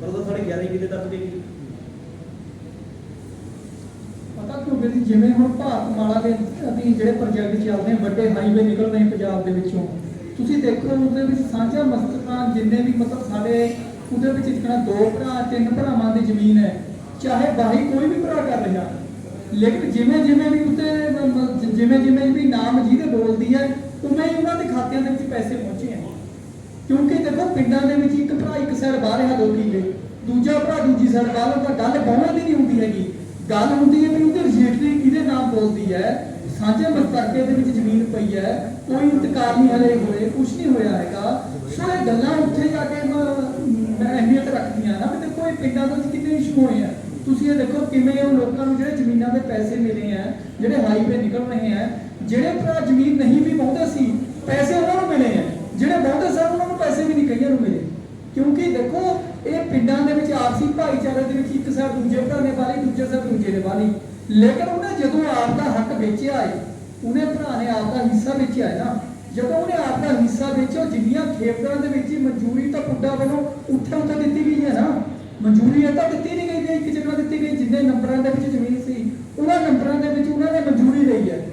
ਪਰ ਉਹ ਸਾਡੇ 11 ਕਿਲੇ ਤੱਕ ਵੀ ਪਤਾ ਕਿਉਂ ਵੀ ਜਿਵੇਂ ਹੁਣ ਭਾਰਤਮਾਲਾ ਦੇ ਅਧੀਨ ਜਿਹੜੇ ਪ੍ਰੋਜੈਕਟ ਚੱਲਦੇ ਵੱਡੇ ਹਾਈਵੇ ਨਿਕਲ ਰਹੇ ਪੰਜਾਬ ਦੇ ਵਿੱਚੋਂ। ਤੁਸੀਂ ਦੇਖੋ ਉਹਦੇ ਵਿੱਚ ਸਾਂਝਾ ਮਸਤਕਾਂ ਜਿੰਨੇ ਵੀ ਮਤਲਬ ਸਾਡੇ ਉਹਦੇ ਵਿੱਚ ਇਤਨਾ ਦੋ ਭਰਾ, ਤਿੰਨ ਭਰਾਵਾਂ ਦੀ ਜ਼ਮੀਨ ਹੈ। ਚਾਹੇ ਬਾਹੀ ਕੋਈ ਵੀ ਭਰਾ ਕਰ ਰਿਹਾ। ਲੇਕਿਨ ਜਿਵੇਂ ਜਿਵੇਂ ਵੀ ਉੱਤੇ ਜਿਵੇਂ ਜਿਵੇਂ ਵੀ ਨਾਮ ਜਿਹਦੇ ਬੋਲਦੀ ਹੈ, ਉਵੇਂ ਹੀ ਉਹਨਾਂ ਦੇ ਖਾਤਿਆਂ ਦੇ ਵਿੱਚ ਪੈਸੇ ਪਹੁੰਚੇ ਹੈ ਕਿਉਂਕਿ ਦੇਖੋ, ਪਿੰਡਾਂ ਦੇ ਵਿੱਚ ਇੱਕ ਭਰਾ ਇੱਕ ਸਾਈਡ ਬਾਹਰ ਰਿਹਾ ਦੋ। ਕਿੱਲੇ ਦੂਜਾ ਭਰਾ ਦੂਜੀ ਸਾਈਡ ਬਾਹਰ ਤਾਂ ਗੱਲ ਬਹੁਆਂ ਦੀ ਨਹੀਂ ਹੁੰਦੀ ਹੈਗੀ। ਗੱਲ ਹੁੰਦੀ ਹੈ ਵੀ ਉਹਦੇ ਰਜਿਸਟਰੀ ਕਿਹਦੇ ਨਾਮ ਬੋਲਦੀ ਹੈ, ਸਾਂਝੇ ਮਸਤਰਕੇ ਦੇ ਵਿੱਚ ਜ਼ਮੀਨ ਪਈ ਹੈ, ਕੋਈ ਇੰਤਕਾਲ ਨਹੀਂ ਹਲੇ ਹੋਏ ਕੁਝ ਨਹੀਂ ਹੋਇਆ ਹੈਗਾ। ਸੋ ਇਹ ਗੱਲਾਂ ਉੱਥੇ ਜਾ ਕੇ ਮ- ਅਹਿਮੀਅਤ ਰੱਖਦੀਆਂ ਨਾ, ਵੀ ਦੇਖੋ ਇਹ ਪਿੰਡਾਂ ਦੇ ਵਿੱਚ ਕਿੰਨੇ ਇਸ਼ੂ ਹੋਏ ਆ। ਤੁਸੀਂ ਇਹ ਦੇਖੋ ਕਿਵੇਂ ਉਹ ਲੋਕਾਂ ਨੂੰ ਜਿਹੜੇ ਜ਼ਮੀਨਾਂ ਦੇ ਪੈਸੇ ਮਿਲੇ ਆ, ਜਿਹੜੇ ਹਾਈਵੇ ਨਿਕਲ ਰਹੇ ਆ, ਜਿਹੜੇ ਭਰਾ ਜ਼ਮੀਨ ਨਹੀਂ ਵੀ ਬਹੁਤੇ ਸੀ, ਪੈਸੇ ਉਹਨਾਂ ਨੂੰ ਮਿਲੇ ਆ। ਜਿਹੜੇ ਬਹੁਤੇ ਸਨ, ਉਹਨਾਂ ਨੂੰ ਪੈਸੇ ਵੀ ਨਹੀਂ ਕਈਆਂ ਨੂੰ ਮਿਲੇ। ਕਿਉਂਕਿ ਦੇਖੋ, ਇਹ ਪਿੰਡਾਂ ਦੇ ਵਿੱਚ ਆਪਸੀ ਭਾਈਚਾਰੇ ਦੇ ਵਿੱਚ ਇੱਕ ਸਾਈਡ ਦੂਜੇ ਭਰਾ ਨੇ ਵਾਲੀ, ਦੂਜੇ ਸਾਈਡ ਦੂਜੇ ਨੇ ਵਾਲੀ। ਲੇਕਿਨ ਉਹਨੇ ਜਦੋਂ ਆਪ ਦਾ ਹੱਕ ਵੇਚਿਆ ਹੈ ਉਹਨੇ ਭਰਾ ਨੇ ਆਪ ਦਾ ਹਿੱਸਾ ਵੇਚਿਆ ਹੈ ਨਾ। ਜਦੋਂ ਉਹਨੇ ਆਪ ਦਾ ਹਿੱਸਾ ਵੇਚਿਆ ਜਿੰਨੀਆਂ ਖੇਤਾਂ ਦੇ ਵਿੱਚ ਮਨਜ਼ੂਰੀ ਤਾਂ ਪੁੱਡਾ ਵੱਲੋਂ ਉੱਥੇ ਉੱਥੇ ਦਿੱਤੀ ਗਈ ਹੈ ਨਾ। ਮਨਜ਼ੂਰੀ ਇਹ ਤਾਂ ਦਿੱਤੀ ਨਹੀਂ ਗਈ ਕਿ ਇੱਕ ਜਗ੍ਹਾ ਦਿੱਤੀ ਗਈ ਜਿੰਨੇ ਨੰਬਰਾਂ ਦੇ ਵਿੱਚ ਜ਼ਮੀਨ ਸੀ ਉਹਨਾਂ ਨੰਬਰਾਂ ਦੇ ਵਿੱਚ ਉਹਨਾਂ ਨੇ ਮਨਜ਼ੂਰੀ ਲਈ ਹੈ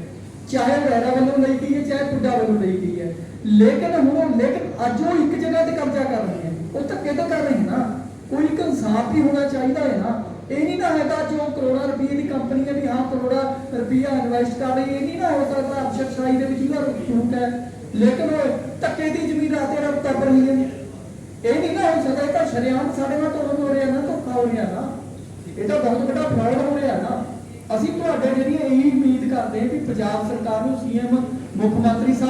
ਚਾਹੇ ਵੱਲੋਂ ਲਈ ਗਈ ਹੈ, ਚਾਹੇ ਪੁੱਡਾ ਵੱਲੋਂ ਲਈ ਗਈ ਹੈ। ਲੇਕਿਨ ਹੁਣ, ਲੇਕਿਨ ਅੱਜ ਉਹ ਇੱਕ ਜਗ੍ਹਾ ਤੇ ਕਬਜ਼ਾ ਕਰ ਰਹੀ ਹੈ। ਉਹ ਧੱਕੇ ਤਾਂ ਕਰ ਰਹੀ ਹੈ ਨਾ। ਕੋਈ ਇੱਕ ਇਨਸਾਫ ਵੀ ਹੋਣਾ ਚਾਹੀਦਾ ਹੈ ਨਾ। ਇਹ ਨਹੀਂ ਨਾ ਹੈਗਾ ਜੋ ਕਰੋੜਾਂ ਰੁਪਏ ਦੀ ਕੰਪਨੀ ਹੈ ਵੀ ਹਾਂ, ਕਰੋੜਾਂ ਰੁਪਇਆ ਇਨਵੈਸਟ ਕਰ ਰਹੀ ਇਹ ਨਹੀਂ ਨਾ ਹੋ ਸਕਦਾ ਅਫਸਰਸ਼ਾਹੀ ਦੇ ਵਿੱਚ ਇਹਦਾ ਰੂਟ ਹੈ। ਲੇਕਿਨ ਉਹ ਧੱਕੇ ਦੀ ਜ਼ਮੀਨ ਰਾਤੇ ਰਾਤ ਤੱਕ ਰਹੀ ਹੈ। ਇਹ ਨਹੀਂ ਨਾ ਹੋ ਸਕਦਾ, ਇਹ ਤਾਂ ਸ਼ਰਿਆਮ ਸਾਡੇ ਨਾਲ ਤੋੜਨ ਹੋ ਰਿਹਾ ਨਾ, ਧੋਖਾ ਹੋ ਰਿਹਾ ਨਾ। ਇਹ ਤਾਂ ਬਹੁਤ ਵੱਡਾ ਫਰਾਡ ਹੋ ਰਿਹਾ ਨਾ। ਅਸੀਂ ਤੁਹਾਡੇ ਜਿਹੜੀ ਇਹੀ ਕਰਦੇ ਹਾਂ ਪੰਜਾਬ ਸਰਕਾਰ ਨੂੰ ਸੀਐਮ ਮੁੱਖ ਮੰਤਰੀ ਸਾਹਿਬ